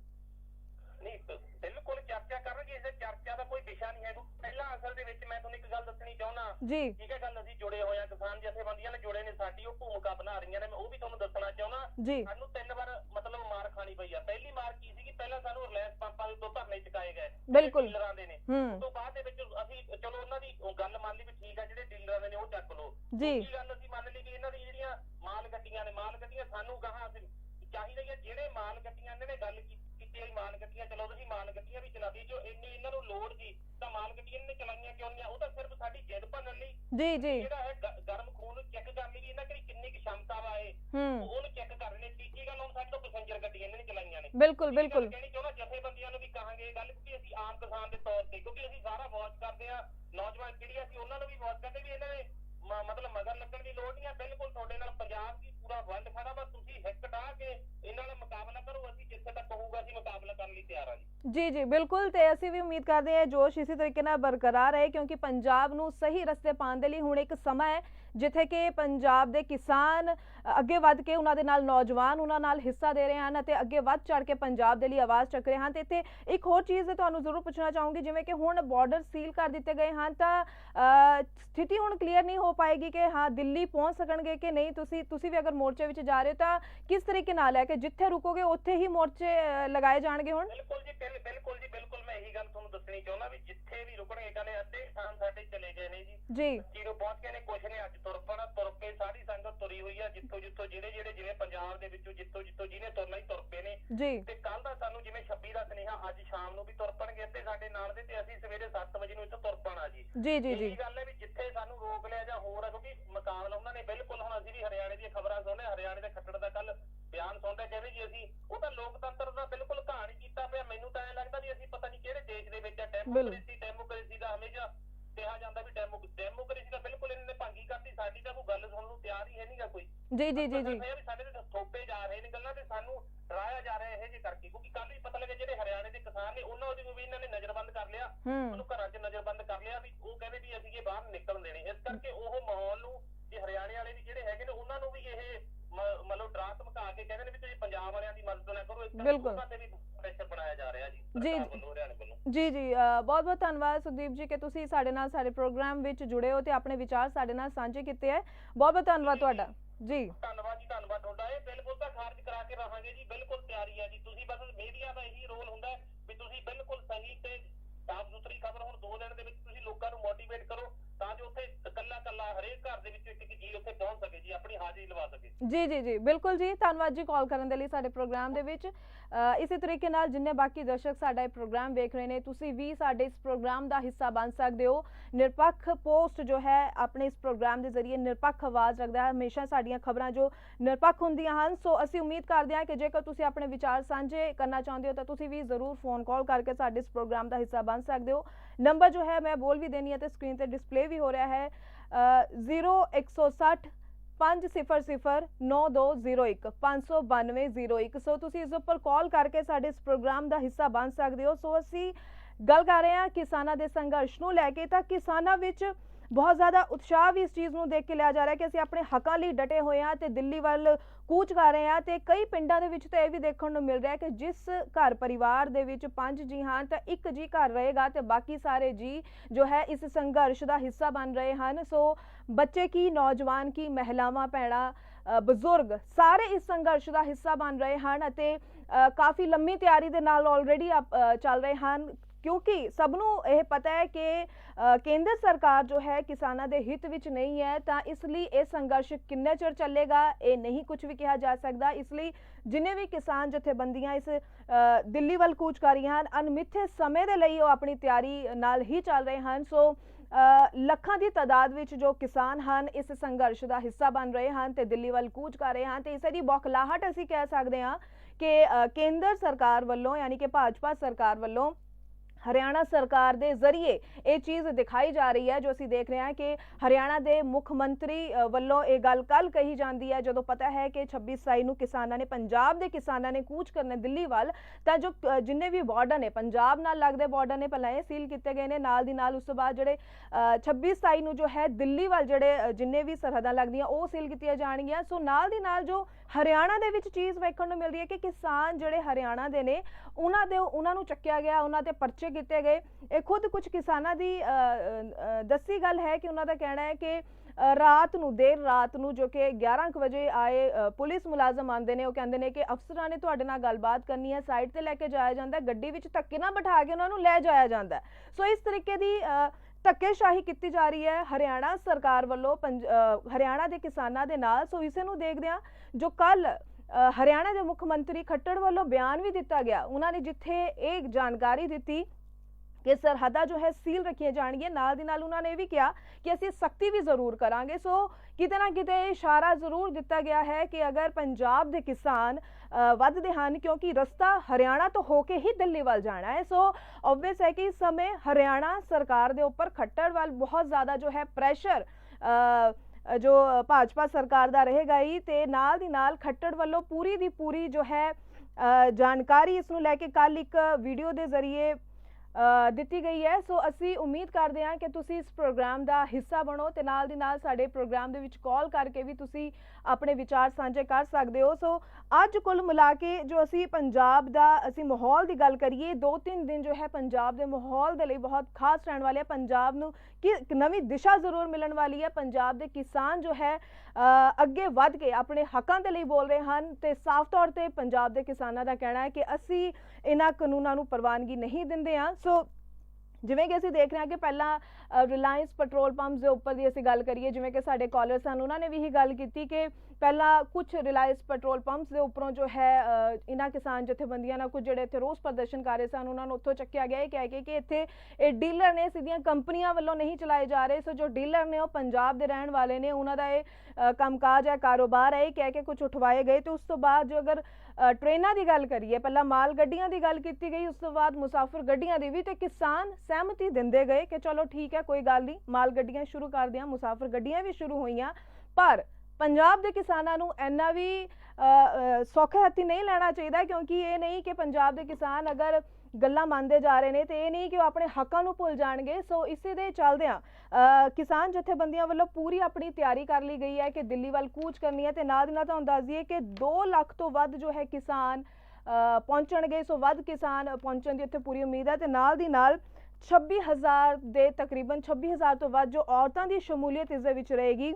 Speaker 2: ਨਹੀਂ ਬ- ਬਿਲਕੁਲ ਚਰਚਾ ਕਰਾਂਗੇ ਇਸ ਚਰਚਾ ਦਾ ਕੋਈ ਵਿਸ਼ਾ ਨਹੀਂ ਹੈ ਪਹਿਲਾਂ ਅਸਲ ਦੇ ਵਿੱਚ ਮੈਂ ਤੁਹਾਨੂੰ ਇੱਕ ਗੱਲ ਦੱਸਣੀ ਚਾਹੁੰਦਾ।
Speaker 1: ਜੀ।
Speaker 2: ਠੀਕ ਹੈ ਗੱਲ ਅਸੀਂ ਜੁੜੇ ਹੋਏ ਆ ਕਿਸਾਨ ਜਥੇਬੰਦੀਆਂ ਨੇ ਜੁੜੇ ਨੇ ਸਾਡੀ ਉਹ ਭੂਮਿਕਾ ਬਣਾ ਰਹੀਆਂ ਨੇ ਮੈਂ ਉਹ ਵੀ ਤੁਹਾਨੂੰ ਦੱਸਣਾ ਚਾਹੁੰਦਾ। ਸਾਨੂੰ ਤਿੰਨ ਵਾਰ ਮਤਲਬ ਮਾਰ ਖਾਣੀ ਪਈ ਆ। ਪਹਿਲੀ ਮਾਰ ਕੀ ਸੀਗੀ? ਪਹਿਲਾਂ ਸਾਨੂੰ ਰਿਲਾਇੰਸ ਪੰਪਾਂ ਦੇ ਉੱਤੋਂ ਧਰਨੇ ਚੁਕਾਏ ਗਏ
Speaker 1: ਬਿਲਕੁਲ।
Speaker 2: ਡੀਲਰਾਂ ਦੇ ਨੇ। ਉਸ ਤੋਂ ਬਾਅਦ ਦੇ ਵਿੱਚ ਅਸੀਂ ਚਲੋ ਉਹਨਾਂ ਦੀ ਗੱਲ ਮੰਨ ਲਈ ਵੀ ਠੀਕ ਆ ਜਿਹੜੇ ਡੀਲਰਾਂ ਦੇ ਨੇ ਉਹ ਚੱਕ ਲਓ।
Speaker 1: ਜੀ।
Speaker 2: ਗੱਲ ਅਸੀਂ ਮੰਨ ਲਈ ਵੀ ਇਹਨਾਂ ਦੀ ਜਿਹੜੀਆਂ ਮਾਲ ਗੱਡੀਆਂ ਨੇ ਮਾਲ ਗੱਡੀਆਂ ਸਾਨੂੰ ਗਾਹਾਂ ਅਸੀਂ ਚਾਹੀਦਾ ਜਿਹੜੇ ਮਾਲ ਗੱਡੀਆਂ ਇਹਨਾਂ ਨੇ ਗੱਲ ਕੀਤੀ ਹੋਈ ਮਾਲ ਗੱਡੀਆਂ ਚਲਾਓ ਤੁਸੀਂ ਮਾਲ ਗੱਡੀਆਂ ਵੀ ਚਲਾ ਦੀ ਜੋ ਇੰਨੀ ਇਹਨਾਂ ਨੂੰ ਲੋੜ ਸੀ ਤਾਂ ਮਾਲ ਗੱਡੀਆਂ ਨੇ ਚਲਾਈਆਂ ਕਿਉਂ ਨਹੀਂ? ਉਹ ਤਾਂ ਸਿਰਫ ਸਾਡੀ ਜਿੱਦ ਭੰਨਣ ਲਈ।
Speaker 1: ਜੀ ਜੀ।
Speaker 2: ਜਿਹੜਾ ਹੈ ਗਰਮ ਖੂਨ ਨੂੰ ਚੈੱਕ ਕਰਨ ਲਈ ਇਹਨਾਂ ਕੋਲ ਕਿੰਨੀ ਕੁ ਸ਼ਮਤਾ ਵਾ ਇਹ। ਉਹਨੂੰ ਚੈੱਕ ਕਰ ਰਹੇ ਨੇ। ਤੀਜੀ ਗੱਲ ਹੁਣ ਸਾਡੇ ਤੋਂ ਪੈਸੇਂਜਰ ਗੱਡੀਆਂ ਇਹਨਾਂ ਨੇ ਚਲਾਈਆਂ ਨੇ।
Speaker 1: ਬਿਲਕੁਲ ਬਿਲਕੁਲ।
Speaker 2: ਕਹਿਣੀ ਚਾਹੁੰਦਾ ਜਥੇਬੰਦੀਆਂ ਨੂੰ ਵੀ ਕਹਾਂਗੇ ਇਹ ਗੱਲ ਕਿ ਅਸੀਂ ਆਮ ਕਿਸਾਨ ਦੇ ਤੌਰ ਤੇ ਕਿਉਂਕਿ ਅਸੀਂ ਸਾਰਾ ਵਾਚ ਕਰਦੇ ਆ ਨੌਜਵਾਨ ਪੀੜ੍ਹੀ ਅਸੀਂ ਉਹਨਾਂ ਨੂੰ ਵੀ ਵਾਚ ਕਰਦੇ ਵੀ ਇਹਨਾਂ ਨੇ ਮਤਲਬ ਮਗਰ ਲੱਗਣ ਦੀ ਲੋੜ ਨਹੀਂ ਆ। ਬਿਲਕੁਲ ਤੁਹਾਡੇ ਨਾਲ ਪੰਜਾਬ ਦੀ ਪੂਰਾ ਵਰਲਡ ਖੜਾ ਵਾ ਤੁਸੀਂ ਹਿੱਕ ਢਾ ਕੇ ਇਹਨਾਂ ਨਾਲ ਮੁਕਾਬਲਾ ਕਰੋ ਅਸੀਂ ਜਿੱਥੇ ਤੱਕ ਕਹੂਗਾ ਅਸੀਂ ਮੁਕਾਬਲਾ ਕਰਨ ਲਈ ਤਿਆਰ ਆ ਜੀ।
Speaker 1: ਜੀ ਜੀ ਬਿਲਕੁਲ ਤੇ ਅਸੀਂ ਵੀ ਉਮੀਦ ਕਰਦੇ ਹਾਂ ਜੋਸ਼ ਇਸੇ ਤਰੀਕੇ ਨਾਲ ਬਰਕਰਾਰ ਰਹੇ ਕਿਉਂਕਿ ਪੰਜਾਬ ਨੂੰ ਸਹੀ ਰਸਤੇ ਪਾਉਣ ਦੇ ਲਈ ਹੁਣ ਇੱਕ ਸਮਾਂ ਹੈ ਜਿੱਥੇ ਕਿ ਪੰਜਾਬ ਦੇ ਕਿਸਾਨ ਅੱਗੇ ਵੱਧ ਕੇ ਉਹਨਾਂ ਦੇ ਨਾਲ ਨੌਜਵਾਨ ਉਹਨਾਂ ਨਾਲ ਹਿੱਸਾ ਦੇ ਰਹੇ ਹਨ ਅਤੇ ਅੱਗੇ ਵੱਧ ਚੜ ਕੇ ਪੰਜਾਬ ਦੇ ਲਈ ਆਵਾਜ਼ ਚੱਕ ਰਹੇ ਹਨ। ਤੇ ਇੱਥੇ ਇੱਕ ਹੋਰ ਚੀਜ਼ ਤੁਹਾਨੂੰ ਜ਼ਰੂਰ ਪੁੱਛਣਾ ਚਾਹੂੰਗੀ ਜਿਵੇਂ ਕਿ ਹੁਣ ਬਾਰਡਰ ਸੀਲ ਕਰ ਦਿੱਤੇ ਗਏ ਹਨ ਤਾਂ ਅ, ਸਥਿਤੀ ਹੁਣ ਕਲੀਅਰ ਨਹੀਂ ਹੋ ਪਾਏਗੀ ਕਿ ਹਾਂ ਦਿੱਲੀ ਪਹੁੰਚ ਸਕਣਗੇ ਕਿ ਨਹੀਂ? ਤੁਸੀਂ ਤੁਸੀਂ ਵੀ ਅਗਰ ਮੋਰਚੇ ਵਿੱਚ ਜਾ ਰਹੇ ਹੋ ਤਾਂ ਕਿਸ ਤਰੀਕੇ ਨਾਲ ਹੈ ਕਿ ਜਿੱਥੇ ਰੁਕੋਗੇ ਉੱਥੇ ਹੀ ਮੋਰਚੇ ਲਗਾਏ ਜਾਣਗੇ ਹੁਣ?
Speaker 2: ਬਿਲਕੁਲ ਜੀ ਬਿਲਕੁਲ ਦੱਸਣੀ ਚਾਹੁੰਦਾ ਵੀ ਜਿੱਥੇ ਵੀ ਰੁਕਣਗੇ ਕਹਿੰਦੇ ਅੱਧੇ ਕਿਸਾਨ ਸਾਡੇ ਚਲੇ ਗਏ ਨੇ ਜੀ।
Speaker 1: ਜੀ।
Speaker 2: ਜੀਰੋ ਪਹੁੰਚ ਗਏ ਨੇ ਕੁਛ ਨੇ ਅੱਜ ਤੁਰ ਪਣਾ ਤੁਰ ਕੇ ਸਾਰੀ ਸੰਗਤ ਤੁਰੀ ਹੋਈ ਆ ਜਿੱਥੋਂ ਜਿੱਥੋਂ ਜਿਹੜੇ ਜਿਹੜੇ ਜਿਵੇਂ ਪੰਜਾਬ ਦੇ ਵਿੱਚੋਂ ਜਿੱਥੋਂ ਜਿੱਥੋਂ ਜਿਹਨੇ ਤੁਰਨਾ ਹੀ ਤੁਰ ਪਏ ਨੇ।
Speaker 1: ਜੀ।
Speaker 2: ਤੇ ਕੱਲ ਦਾ ਸਾਨੂੰ ਜਿਵੇਂ 26 ਦਾ ਸੁਨੇਹਾ ਅੱਜ ਸ਼ਾਮ ਨੂੰ ਵੀ ਤੁਰ ਪਣਗੇ ਤੇ ਸਾਡੇ ਨਾਲ ਦੇ ਤੇ ਅਸੀਂ ਸਵੇਰੇ 7 ਵਜੇ ਨੂੰ ਇੱਥੋਂ ਤੁਰ ਪਣਾ ਜੀ।
Speaker 1: ਜੀ ਜੀ ਜੀ।
Speaker 2: ਇਹੀ ਗੱਲ ਹੈ ਵੀ ਜਿੱਥੇ ਸਾਨੂੰ ਰੋਕ ਲਿਆ ਜਾਂ ਹੋਰ ਆ ਕਿਉਂਕਿ ਮੁਕਾਬਲਾ ਉਹਨਾਂ ਨੇ ਬਿਲਕੁਲ ਹੁਣ ਅਸੀਂ ਵੀ ਹਰਿਆਣੇ ਦੀਆਂ ਖਬਰਾਂ ਸੁਣਨੇ ਹਰਿਆਣੇ ਦੇ ਖੱਟੜ ਦਾ ਕੱਲ ਬਿਆਨ ਸੁਣਦੇ ਕਹਿੰਦੇ ਜੀ ਅਸੀਂ ਉਹ ਤਾਂ ਲੋਕਤੰਤਰ ਦਾ ਬਿਲਕੁਲ ਕਹਾਣੀ ਕੀਤਾ ਪਿਆ ਮੈਨੂੰ ਤਾਂ ਐ ਲੱਗਦਾ ਵੀ ਅਸੀਂ ਪਤਾ ਨਹੀਂ ਕਿਹੜੇ ਦੇਸ਼ ਦੇ ਵਿੱਚ ਆ ਡੈਮੋਕ੍ਰੇਸੀ ਡੈਮੋਕ੍ਰੇਸੀ ਦਾ ਹਮੇਸ਼ਾ ਕਿਹਾ ਜਾਂਦਾ ਵੀ ਡੈਮੋ ਡੈਮੋਕ੍ਰੇਸੀ ਦਾ ਬਿਲਕੁਲ ਇਹਨਾਂ ਨੇ ਭੰਗੀ ਕਰਤੀ ਸਾਡੀ ਤਾਂ ਕੋਈ ਗੱਲ ਸੁਣਨ ਨੂੰ ਤਿਆਰ ਹੀ ਹੈ ਨਹੀਂਗਾ ਕੋਈ।
Speaker 1: ਜੀ ਜੀ ਜੀ ਜੀ
Speaker 2: ਇਹ ਵੀ ਸਾਡੇ ਤੇ ਥੋਪੇ ਜਾ ਰਹੇ ਨੇ ਗੱਲਾਂ ਤੇ ਸਾਨੂੰ ਡਰਾਇਆ ਜਾ ਰਿਹਾ ਇਹ ਜੇ ਕਰਕੇ ਕਿਉਂਕਿ ਕੱਲ ਵੀ ਪਤਾ ਲੱਗਿਆ ਜਿਹੜੇ ਹਰਿਆਣੇ ਦੇ ਕਿਸਾਨ ਨੇ ਉਹਨਾਂ ਨੂੰ ਵੀ ਇਹਨਾਂ ਨੇ ਨਜ਼ਰਬੰਦ ਕਰ ਲਿਆ
Speaker 1: ਹੂੰ
Speaker 2: ਉਹਨੂੰ ਘਰਾਂ 'ਚ ਨਜ਼ਰਬੰਦ ਕਰ ਲਿਆ ਵੀ ਉਹ ਕਹਿੰਦੇ ਵੀ ਅਸੀਂ ਇਹ ਬਾਹਰ ਨੀ ਨਿਕਲਣ ਦੇਣੇ ਇਸ ਕਰਕੇ ਉਹ ਮਾਹੌਲ ਨੂੰ ਜੇ ਹਰਿਆਣੇ ਵਾਲੇ ਵੀ ਜਿਹੜੇ ਹੈਗੇ ਨੇ ਉਹਨਾਂ ਨੂੰ ਵੀ ਇਹ ਮ- ਮਤਲਬ ਡਰਾ ਧਮਕਾ ਕੇ ਕਹਿੰਦੇ ਨੇ ਵੀ ਤੁਸੀਂ ਪੰਜਾਬ ਵਾਲਿਆਂ ਦੀ ਮਦਦ ਨਾ ਕਰੋ ਇਸ ਕਰਕੇ
Speaker 1: ਬਿਲਕੁਲ।
Speaker 2: ਉਹਨਾਂ ਤੇ ਵੀ ਪ੍ਰੈਸ਼ਰ ਬਣਾਇਆ ਜਾ ਰਿਹਾ ਜੀ
Speaker 1: ਜੀ,
Speaker 2: ਸਰਕਾਰ ਵੱਲੋਂ ਹਰਿਆਣੇ ਵੱਲੋਂ
Speaker 1: ਜੀ ਜੀ ਬਹੁਤ ਬਹੁਤ ਧੰਨਵਾਦ ਸੁਖਦੀਪ ਜੀ ਕਿ ਤੁਸੀਂ ਸਾਡੇ ਨਾਲ ਸਾਡੇ ਪ੍ਰੋਗਰਾਮ ਵਿੱਚ ਜੁੜੇ ਹੋ ਤੇ ਆਪਣੇ ਵਿਚਾਰ ਸਾਡੇ ਨਾਲ ਸਾਂਝੇ ਕੀਤੇ ਹੈ। ਬਹੁਤ ਬਹੁਤ ਧੰਨਵਾਦ ਤੁਹਾਡਾ। ਜੀ।
Speaker 2: ਧੰਨਵਾਦ ਜੀ, ਧੰਨਵਾਦ ਤੁਹਾਡਾ। ਇਹ ਬਿਲਕੁਲ ਤਾਂ ਖਾਰਜ ਕਰਾ ਕੇ ਰਹਾਂਗੇ ਜੀ, ਬਿਲਕੁਲ ਤਿਆਰੀ ਹੈ ਜੀ। ਤੁਸੀਂ ਬਸ ਮੀਡੀਆ ਦਾ ਇਹੀ ਰੋਲ ਹੁੰਦਾ ਵੀ ਤੁਸੀਂ ਬਿਲਕੁਲ ਸਹੀ ਤੇ ਸਾਫ਼ ਸੁਥਰੀ ਖਬਰ ਹੁਣ ਦੋ ਦਿਨ ਦੇ ਵਿੱਚ ਤੁਸੀਂ ਲੋਕਾਂ ਨੂੰ ਮੋਟੀਵੇਟ ਕਰੋ। ਤਾਂ ਜੋ ਉੱਥੇ ਕੱਲਾ ਕੱਲਾ ਹਰੇਕ ਘਰ ਦੇ ਵਿੱਚ ਇੱਕ ਇੱਕ ਜੀ ਉੱਥੇ ਪਹੁੰਚ ਸਕੇ ਜੀ ਆਪਣੀ ਹਾਜ਼ਰੀ ਲਵਾ ਸਕੇ।
Speaker 1: ਜੀ ਜੀ ਜੀ, ਬਿਲਕੁਲ ਜੀ। ਧੰਨਵਾਦ ਜੀ ਕਾਲ ਕਰਨ ਦੇ ਲਈ ਸਾਡੇ ਪ੍ਰੋਗਰਾਮ ਦੇ ਵਿੱਚ। ਇਸੇ ਤਰੀਕੇ ਨਾਲ ਜਿੰਨੇ ਬਾਕੀ ਦਰਸ਼ਕ ਸਾਡਾ ਇਹ ਪ੍ਰੋਗਰਾਮ ਵੇਖ ਰਹੇ ਨੇ, ਤੁਸੀਂ ਵੀ ਸਾਡੇ ਇਸ ਪ੍ਰੋਗਰਾਮ ਦਾ ਹਿੱਸਾ ਬਣ ਸਕਦੇ ਹੋ। ਨਿਰਪੱਖ ਪੋਸਟ ਜੋ ਹੈ, ਆਪਣੇ ਇਸ ਪ੍ਰੋਗਰਾਮ ਦੇ ਜ਼ਰੀਏ ਨਿਰਪੱਖ ਆਵਾਜ਼ ਰੱਖਦਾ ਹੈ। ਹਮੇਸ਼ਾ ਸਾਡੀਆਂ ਖਬਰਾਂ ਜੋ ਨਿਰਪੱਖ ਹੁੰਦੀਆਂ ਹਨ। ਸੋ ਅਸੀਂ ਉਮੀਦ ਕਰਦੇ ਹਾਂ ਕਿ ਜੇਕਰ ਤੁਸੀਂ ਆਪਣੇ ਵਿਚਾਰ ਸਾਂਝੇ ਕਰਨਾ ਚਾਹੁੰਦੇ ਹੋ, ਤਾਂ ਤੁਸੀਂ ਵੀ ਜ਼ਰੂਰ ਫੋਨ ਕਾਲ ਕਰਕੇ ਸਾਡੇ ਇਸ ਪ੍ਰੋਗਰਾਮ ਦਾ ਹਿੱਸਾ ਬਣ ਸਕਦੇ ਹੋ। ਨੰਬਰ ਜੋ ਹੈ ਮੈਂ ਬੋਲ ਵੀ ਦੇਣੀ ਹੈ ਤੇ ਸਕਰੀਨ ਤੇ ਡਿਸਪਲੇ ਵੀ ਹੋ ਰਿਹਾ ਹੈ। ਅ, 0160 500920159201 ਸੋ ਤੁਸੀਂ ਇਸ ਉੱਪਰ ਕਾਲ ਕਰਕੇ ਸਾਡੇ ਇਸ ਪ੍ਰੋਗਰਾਮ ਦਾ ਹਿੱਸਾ ਬਣ ਸਕਦੇ ਹੋ। ਸੋ ਅਸੀਂ ਗੱਲ ਕਰ ਰਹੇ ਹਾਂ ਕਿਸਾਨਾਂ ਦੇ ਸੰਘਰਸ਼ ਨੂੰ ਲੈ ਕੇ। ਤਾਂ ਕਿਸਾਨਾਂ ਵਿੱਚ ਬਹੁਤ ਜ਼ਿਆਦਾ ਉਤਸ਼ਾਹ ਵੀ ਇਸ ਚੀਜ਼ ਨੂੰ ਦੇਖ ਕੇ ਲਿਆ ਜਾ ਰਿਹਾ ਕਿ ਅਸੀਂ ਆਪਣੇ ਹੱਕਾਂ ਲਈ ਡਟੇ ਹੋਏ ਹਾਂ ਤੇ ਦਿੱਲੀ ਵੱਲ ਕੂਚ ਕਰ ਰਹੇ ਹਾਂ ਤੇ ਕਈ ਪਿੰਡਾਂ ਦੇ ਵਿੱਚ ਤਾਂ ਇਹ ਵੀ ਦੇਖਣ ਨੂੰ ਮਿਲ ਰਿਹਾ ਕਿ ਜਿਸ ਘਰ ਪਰਿਵਾਰ ਦੇ ਵਿੱਚ ਪੰਜ ਜੀ ਹਨ ਤਾਂ ਇੱਕ ਜੀ ਘਰ ਰਹੇਗਾ ਤੇ ਬਾਕੀ ਸਾਰੇ ਜੀ ਜੋ ਹੈ ਇਸ ਸੰਘਰਸ਼ ਦਾ ਹਿੱਸਾ ਬਣ ਰਹੇ ਹਨ। ਸੋ ਬੱਚੇ ਕੀ, ਨੌਜਵਾਨ ਕੀ, ਮਹਿਲਾਵਾਂ, ਭੈਣਾਂ ਬਜ਼ੁਰਗ ਸਾਰੇ ਇਸ ਸੰਘਰਸ਼ ਦਾ ਹਿੱਸਾ ਬਣ ਰਹੇ ਹਨ ਅਤੇ ਕਾਫੀ ਲੰਮੀ ਤਿਆਰੀ ਦੇ ਨਾਲ ਆਲਰੇਡੀ ਚੱਲ ਰਹੇ ਹਨ। ਕਿਉਂਕਿ ਸਭ ਨੂੰ ਇਹ ਪਤਾ ਹੈ ਕਿ ਕੇਂਦਰ ਸਰਕਾਰ ਜੋ ਹੈ ਕਿਸਾਨਾਂ ਦੇ ਹਿੱਤ ਵਿੱਚ ਨਹੀਂ ਹੈ, ਤਾਂ ਇਸ ਲਈ ਇਹ ਸੰਘਰਸ਼ ਕਿੰਨੇ ਚਿਰ ਚੱਲੇਗਾ, ਇਹ ਨਹੀਂ ਕੁਝ ਵੀ ਕਿਹਾ ਜਾ ਸਕਦਾ। ਇਸ ਲਈ ਜਿੰਨੇ ਵੀ ਕਿਸਾਨ ਜਥੇਬੰਦੀਆਂ ਇਸ ਦਿੱਲੀ ਵੱਲ ਕੂਚ ਕਰ ਰਹੀਆਂ ਹਨ ਅਨਮਿੱਥੇ ਸਮੇਂ ਦੇ ਲਈ ਉਹ ਆਪਣੀ ਤਿਆਰੀ ਨਾਲ ਹੀ ਚੱਲ ਰਹੇ ਹਨ। ਸੋ ਲੱਖਾਂ ਦੀ ਤਾਦਾਦ ਵਿੱਚ ਜੋ ਕਿਸਾਨ ਹਨ, ਇਸ ਸੰਘਰਸ਼ ਦਾ ਹਿੱਸਾ ਬਣ ਰਹੇ ਹਨ ਤੇ ਦਿੱਲੀ ਵੱਲ ਕੂਚ ਕਰ ਰਹੇ ਹਨ। ਤੇ ਇਸੇ ਦੀ ਬੌਖਲਾਹਟ ਅਸੀਂ ਕਹਿ ਸਕਦੇ ਹਾਂ ਕਿ ਕੇਂਦਰ ਸਰਕਾਰ ਵੱਲੋਂ, ਯਾਨੀ ਕਿ ਭਾਜਪਾ ਸਰਕਾਰ ਵੱਲੋਂ ਹਰਿਆਣਾ ਸਰਕਾਰ ਦੇ ਜ਼ਰੀਏ ਇਹ ਚੀਜ਼ ਦਿਖਾਈ ਜਾ ਰਹੀ ਹੈ ਜੋ ਅਸੀਂ ਦੇਖ ਰਹੇ ਹਾਂ ਕਿ ਹਰਿਆਣਾ ਦੇ ਮੁੱਖ ਮੰਤਰੀ ਵੱਲੋਂ ਇਹ ਗੱਲ ਕੱਲ ਕਹੀ ਜਾਂਦੀ ਹੈ। ਜਦੋਂ ਪਤਾ ਹੈ ਕਿ 26 ਸਾਈ ਨੂੰ ਕਿਸਾਨਾਂ ਨੇ ਪੰਜਾਬ ਦੇ ਕਿਸਾਨਾਂ ਨੇ ਕੂਚ ਕਰਨਾ ਦਿੱਲੀ ਵੱਲ ਤਾਂ ਜੋ ਜਿੰਨੇ ਵੀ ਬਾਰਡਰ ਨੇ ਪੰਜਾਬ ਨਾਲ ਲੱਗਦੇ ਬਾਰਡਰ ਨੇ ਪਹਿਲਾਂ ਇਹ ਸੀਲ ਕੀਤੇ ਗਏ ਨੇ। ਨਾਲ ਦੀ ਨਾਲ ਉਸ ਤੋਂ ਬਾਅਦ ਜਿਹੜੇ ਅ, 26 ਸਾਈ ਨੂੰ ਜੋ ਹੈ ਦਿੱਲੀ ਵੱਲ ਜਿਹੜੇ ਜਿੰਨੇ ਵੀ ਸਰਹੱਦਾਂ ਲੱਗਦੀਆਂ ਉਹ ਸੀਲ ਕੀਤੀਆਂ ਜਾਣਗੀਆਂ। ਸੋ ਨਾਲ ਦੀ ਨਾਲ ਜੋ ਹਰਿਆਣਾ ਦੇ ਵਿੱਚ ਚੀਜ਼ ਵੇਖਣ ਨੂੰ ਮਿਲਦੀ ਹੈ ਕਿ ਕਿਸਾਨ ਜਿਹੜੇ ਹਰਿਆਣਾ ਦੇ ਨੇ, ਉਹਨਾਂ ਦੇ, ਉਹਨਾਂ ਨੂੰ ਚੱਕਿਆ ਗਿਆ, ਉਹਨਾਂ ਤੇ ਪਰਚੇ ਕੀਤੇ ਗਏ। ਇਹ ਖੁਦ ਕੁਝ ਕਿਸਾਨਾਂ ਦੀ ਦੱਸੀ ਗੱਲ ਹੈ ਕਿ ਉਹਨਾਂ ਦਾ ਕਹਿਣਾ ਹੈ ਕਿ ਰਾਤ ਨੂੰ, ਦੇਰ ਰਾਤ ਨੂੰ ਜੋ ਕਿ 11 ਕੁ ਵਜੇ ਆਏ ਪੁਲਿਸ ਮੁਲਾਜ਼ਮ ਆਉਂਦੇ ਨੇ, ਉਹ ਕਹਿੰਦੇ ਨੇ ਕਿ, ਅਫਸਰਾਂ ਨੇ ਤੁਹਾਡੇ ਨਾਲ ਗੱਲਬਾਤ ਕਰਨੀ ਹੈ, ਸਾਈਡ ਤੇ ਲੈ ਕੇ ਜਾਇਆ ਜਾਂਦਾ ਗੱਡੀ ਵਿੱਚ ਧੱਕੇ ਨਾਲ ਬਿਠਾ ਕੇ ਉਹਨਾਂ ਨੂੰ ਲੈ ਜਾਇਆ ਜਾਂਦਾ ਸੋ ਇਸ ਤਰੀਕੇ ਦੀ ਧੱਕੇਸ਼ਾਹੀ ਕੀਤੀ ਜਾ ਰਹੀ ਹੈ ਹਰਿਆਣਾ ਸਰਕਾਰ ਵੱਲੋਂ, ਪੰਜ- ਹਰਿਆਣਾ ਦੇ ਕਿਸਾਨਾਂ ਦੇ ਨਾਲ। ਸੋ ਇਸੇ ਨੂੰ ਦੇਖਦੇ ਹਾਂ ਜੋ ਕੱਲ ਹਰਿਆਣਾ ਦੇ ਮੁੱਖ ਮੰਤਰੀ ਖੱਟੜ ਵੱਲੋਂ ਬਿਆਨ ਵੀ ਦਿੱਤਾ ਗਿਆ। ਉਹਨਾਂ ਨੇ ਜਿੱਥੇ ਇਹ ਜਾਣਕਾਰੀ ਦਿੱਤੀ ਕਿ ਸਰਹੱਦਾਂ ਜੋ ਹੈ ਸੀਲ ਰੱਖੀਆਂ ਜਾਣਗੀਆਂ, ਨਾਲ ਦੀ ਨਾਲ ਉਹਨਾਂ ਨੇ ਇਹ ਵੀ ਕਿਹਾ ਕਿ ਅਸੀਂ ਸਖਤੀ ਵੀ ਜ਼ਰੂਰ ਕਰਾਂਗੇ। ਸੋ ਕਿਤੇ ਨਾ ਕਿਤੇ ਇਸ਼ਾਰਾ ਜ਼ਰੂਰ ਦਿੱਤਾ ਗਿਆ ਹੈ ਕਿ ਅਗਰ ਪੰਜਾਬ ਦੇ ਕਿਸਾਨ ਵੱਧਦੇ ਹਨ ਕਿਉਂਕਿ ਰਸਤਾ ਹਰਿਆਣਾ ਤੋਂ ਹੋ ਕੇ ਹੀ ਦਿੱਲੀ ਵੱਲ ਜਾਣਾ ਹੈ। ਸੋ ਆਬਵੀਅਸ ਹੈ ਕਿ ਇਸ ਸਮੇਂ ਹਰਿਆਣਾ ਸਰਕਾਰ ਦੇ ਉੱਪਰ ਖੱਟੜ ਵੱਲ ਬਹੁਤ ਜ਼ਿਆਦਾ ਜੋ ਹੈ ਪ੍ਰੈਸ਼ਰ ਜੋ ਭਾਜਪਾ ਸਰਕਾਰ ਦਾ ਰਹੇਗਾ ਹੀ ਤੇ ਨਾਲ ਦੀ ਨਾਲ ਖੱਟੜ ਵੱਲੋਂ ਪੂਰੀ ਦੀ ਪੂਰੀ ਜੋ ਹੈ ਜਾਣਕਾਰੀ ਇਸ ਨੂੰ ਲੈ ਕੇ ਕੱਲ ਇੱਕ ਵੀਡੀਓ ਦੇ ਜ਼ਰੀਏ ਦਿੱਤੀ ਗਈ ਹੈ। ਸੋ ਅਸੀਂ ਉਮੀਦ ਕਰਦੇ ਹਾਂ ਕਿ ਤੁਸੀਂ ਇਸ ਪ੍ਰੋਗਰਾਮ ਦਾ ਹਿੱਸਾ ਬਣੋ ਤੇ ਨਾਲ ਦੀ ਨਾਲ ਸਾਡੇ ਪ੍ਰੋਗਰਾਮ ਦੇ ਵਿੱਚ ਕਾਲ ਕਰਕੇ ਵੀ ਤੁਸੀਂ ਆਪਣੇ ਵਿਚਾਰ ਸਾਂਝੇ ਕਰ ਸਕਦੇ ਹੋ। ਸੋ ਅੱਜ ਕੁੱਲ ਮਿਲਾ ਕੇ ਜੋ ਅਸੀਂ ਪੰਜਾਬ ਦਾ, ਅਸੀਂ ਮਾਹੌਲ ਦੀ ਗੱਲ ਕਰੀਏ ਦੋ ਤਿੰਨ ਦਿਨ ਜੋ ਹੈ ਪੰਜਾਬ ਦੇ ਮਾਹੌਲ ਦੇ ਲਈ ਬਹੁਤ ਖਾਸ ਰਹਿਣ ਵਾਲੇ ਆ। ਪੰਜਾਬ ਨੂੰ ਕਿ ਨਵੀਂ ਦਿਸ਼ਾ ਜ਼ਰੂਰ ਮਿਲਣ ਵਾਲੀ ਹੈ ਪੰਜਾਬ ਦੇ ਕਿਸਾਨ ਜੋ ਹੈ ਅੱਗੇ ਵੱਧ ਕੇ ਆਪਣੇ ਹੱਕਾਂ ਦੇ ਲਈ ਬੋਲ ਰਹੇ ਹਨ ਤੇ ਸਾਫ਼ ਤੌਰ ਤੇ ਪੰਜਾਬ ਦੇ ਕਿਸਾਨਾਂ ਦਾ ਕਹਿਣਾ ਹੈ ਕਿ ਅਸੀਂ ਇਹਨਾਂ ਕਾਨੂੰਨਾਂ ਨੂੰ ਪ੍ਰਵਾਨਗੀ ਨਹੀਂ ਦਿੰਦੇ ਹਾਂ। ਸੋ ਜਿਵੇਂ ਕਿ ਅਸੀਂ ਦੇਖ ਰਹੇ ਹਾਂ ਕਿ ਪਹਿਲਾਂ ਰਿਲਾਇੰਸ ਪੈਟਰੋਲ ਪੰਪਸ ਦੇ ਉੱਪਰ ਦੀ ਅਸੀਂ ਗੱਲ ਕਰੀਏ ਜਿਵੇਂ ਕਿ ਸਾਡੇ ਕਾਲਰ ਸਨ ਉਹਨਾਂ ਨੇ ਵੀ ਇਹੀ ਗੱਲ ਕੀਤੀ ਕਿ ਪਹਿਲਾਂ ਕੁਝ ਰਿਲਾਇੰਸ ਪੈਟਰੋਲ ਪੰਪਸ ਦੇ ਉੱਪਰੋਂ ਜੋ ਹੈ ਇਹਨਾਂ ਕਿਸਾਨ ਜਥੇਬੰਦੀਆਂ ਨਾਲ ਕੁਝ ਜਿਹੜੇ ਇੱਥੇ ਰੋਸ ਪ੍ਰਦਰਸ਼ਨ ਕਰ ਰਹੇ ਸਨ ਉਹਨਾਂ ਨੂੰ ਉੱਥੋਂ ਚੱਕਿਆ ਗਿਆ। ਇਹ ਕਹਿ ਕੇ ਕਿ ਇੱਥੇ ਇਹ ਡੀਲਰ ਨੇ ਸਿੱਧੀਆਂ ਕੰਪਨੀਆਂ ਵੱਲੋਂ ਨਹੀਂ ਚਲਾਏ ਜਾ ਰਹੇ। ਸੋ ਜੋ ਡੀਲਰ ਨੇ ਉਹ ਪੰਜਾਬ ਦੇ ਰਹਿਣ ਵਾਲੇ ਨੇ ਉਹਨਾਂ ਦਾ ਇਹ ਅ, ਕੰਮਕਾਜ ਹੈ ਕਾਰੋਬਾਰ ਹੈ। ਇਹ ਕਹਿ ਕੇ ਕੁਝ ਉਠਵਾਏ ਗਏ ਤੇ ਉਸ ਤੋਂ ਬਾਅਦ ਜੋ ਅਗਰ ਟ੍ਰੇਨਾਂ ਦੀ ਗੱਲ ਕਰੀਏ, ਪਹਿਲਾਂ ਮਾਲ ਗੱਡੀਆਂ ਦੀ ਗੱਲ ਕੀਤੀ ਗਈ, ਉਸ ਤੋਂ ਬਾਅਦ ਮੁਸਾਫਰ ਗੱਡੀਆਂ ਦੀ ਵੀ ਤੇ ਕਿਸਾਨ ਸਹਿਮਤੀ ਦਿੰਦੇ ਗਏ ਕਿ ਚਲੋ ਠੀਕ ਹੈ, ਕੋਈ ਗੱਲ ਨਹੀਂ, ਮਾਲ ਗੱਡੀਆਂ ਸ਼ੁਰੂ ਕਰ ਦਿਆਂ ਮੁਸਾਫਰ ਗੱਡੀਆਂ ਵੀ ਸ਼ੁਰੂ ਹੋਈਆਂ, ਪਰ ਪੰਜਾਬ ਦੇ ਕਿਸਾਨਾਂ ਨੂੰ ਇੰਨਾ ਵੀ ਸੌਖੇ ਹੱਥੀ ਨਹੀਂ ਲੈਣਾ ਚਾਹੀਦਾ ਕਿਉਂਕਿ ਇਹ ਨਹੀਂ ਕਿ ਪੰਜਾਬ ਦੇ ਕਿਸਾਨ ਅਗਰ ਗੱਲਾਂ ਮੰਨਦੇ ਜਾ ਰਹੇ ਨੇ ਤੇ ਇਹ ਨਹੀਂ ਕਿ ਉਹ ਆਪਣੇ ਹੱਕਾਂ ਨੂੰ ਭੁੱਲ ਜਾਣਗੇ। ਸੋ ਇਸੇ ਦੇ ਚੱਲਦਿਆਂ ਕਿਸਾਨ ਜਥੇਬੰਦੀਆਂ ਵੱਲੋਂ ਪੂਰੀ ਆਪਣੀ ਤਿਆਰੀ ਕਰ ਲਈ ਗਈ ਹੈ ਕਿ ਦਿੱਲੀ ਵੱਲ ਕੂਚ ਕਰਨੀ ਹੈ ਤੇ ਨਾਲ ਦੀ ਨਾਲ ਤੁਹਾਨੂੰ ਦੱਸ ਦਈਏ ਕਿ 2 ਲੱਖ ਤੋਂ ਵੱਧ ਜੋ ਹੈ ਕਿਸਾਨ ਪਹੁੰਚਣਗੇ। ਸੋ ਵੱਧ ਕਿਸਾਨ ਪਹੁੰਚਣ ਦੀ ਇੱਥੇ ਪੂਰੀ ਉਮੀਦ ਹੈ ਤੇ ਨਾਲ ਦੀ ਨਾਲ 26000 ਦੇ ਤਕਰੀਬਨ 26000 ਤੋਂ ਵੱਧ ਜੋ ਔਰਤਾਂ ਦੀ ਸ਼ਮੂਲੀਅਤ ਇਸ ਦੇ ਵਿੱਚ ਰਹੇਗੀ।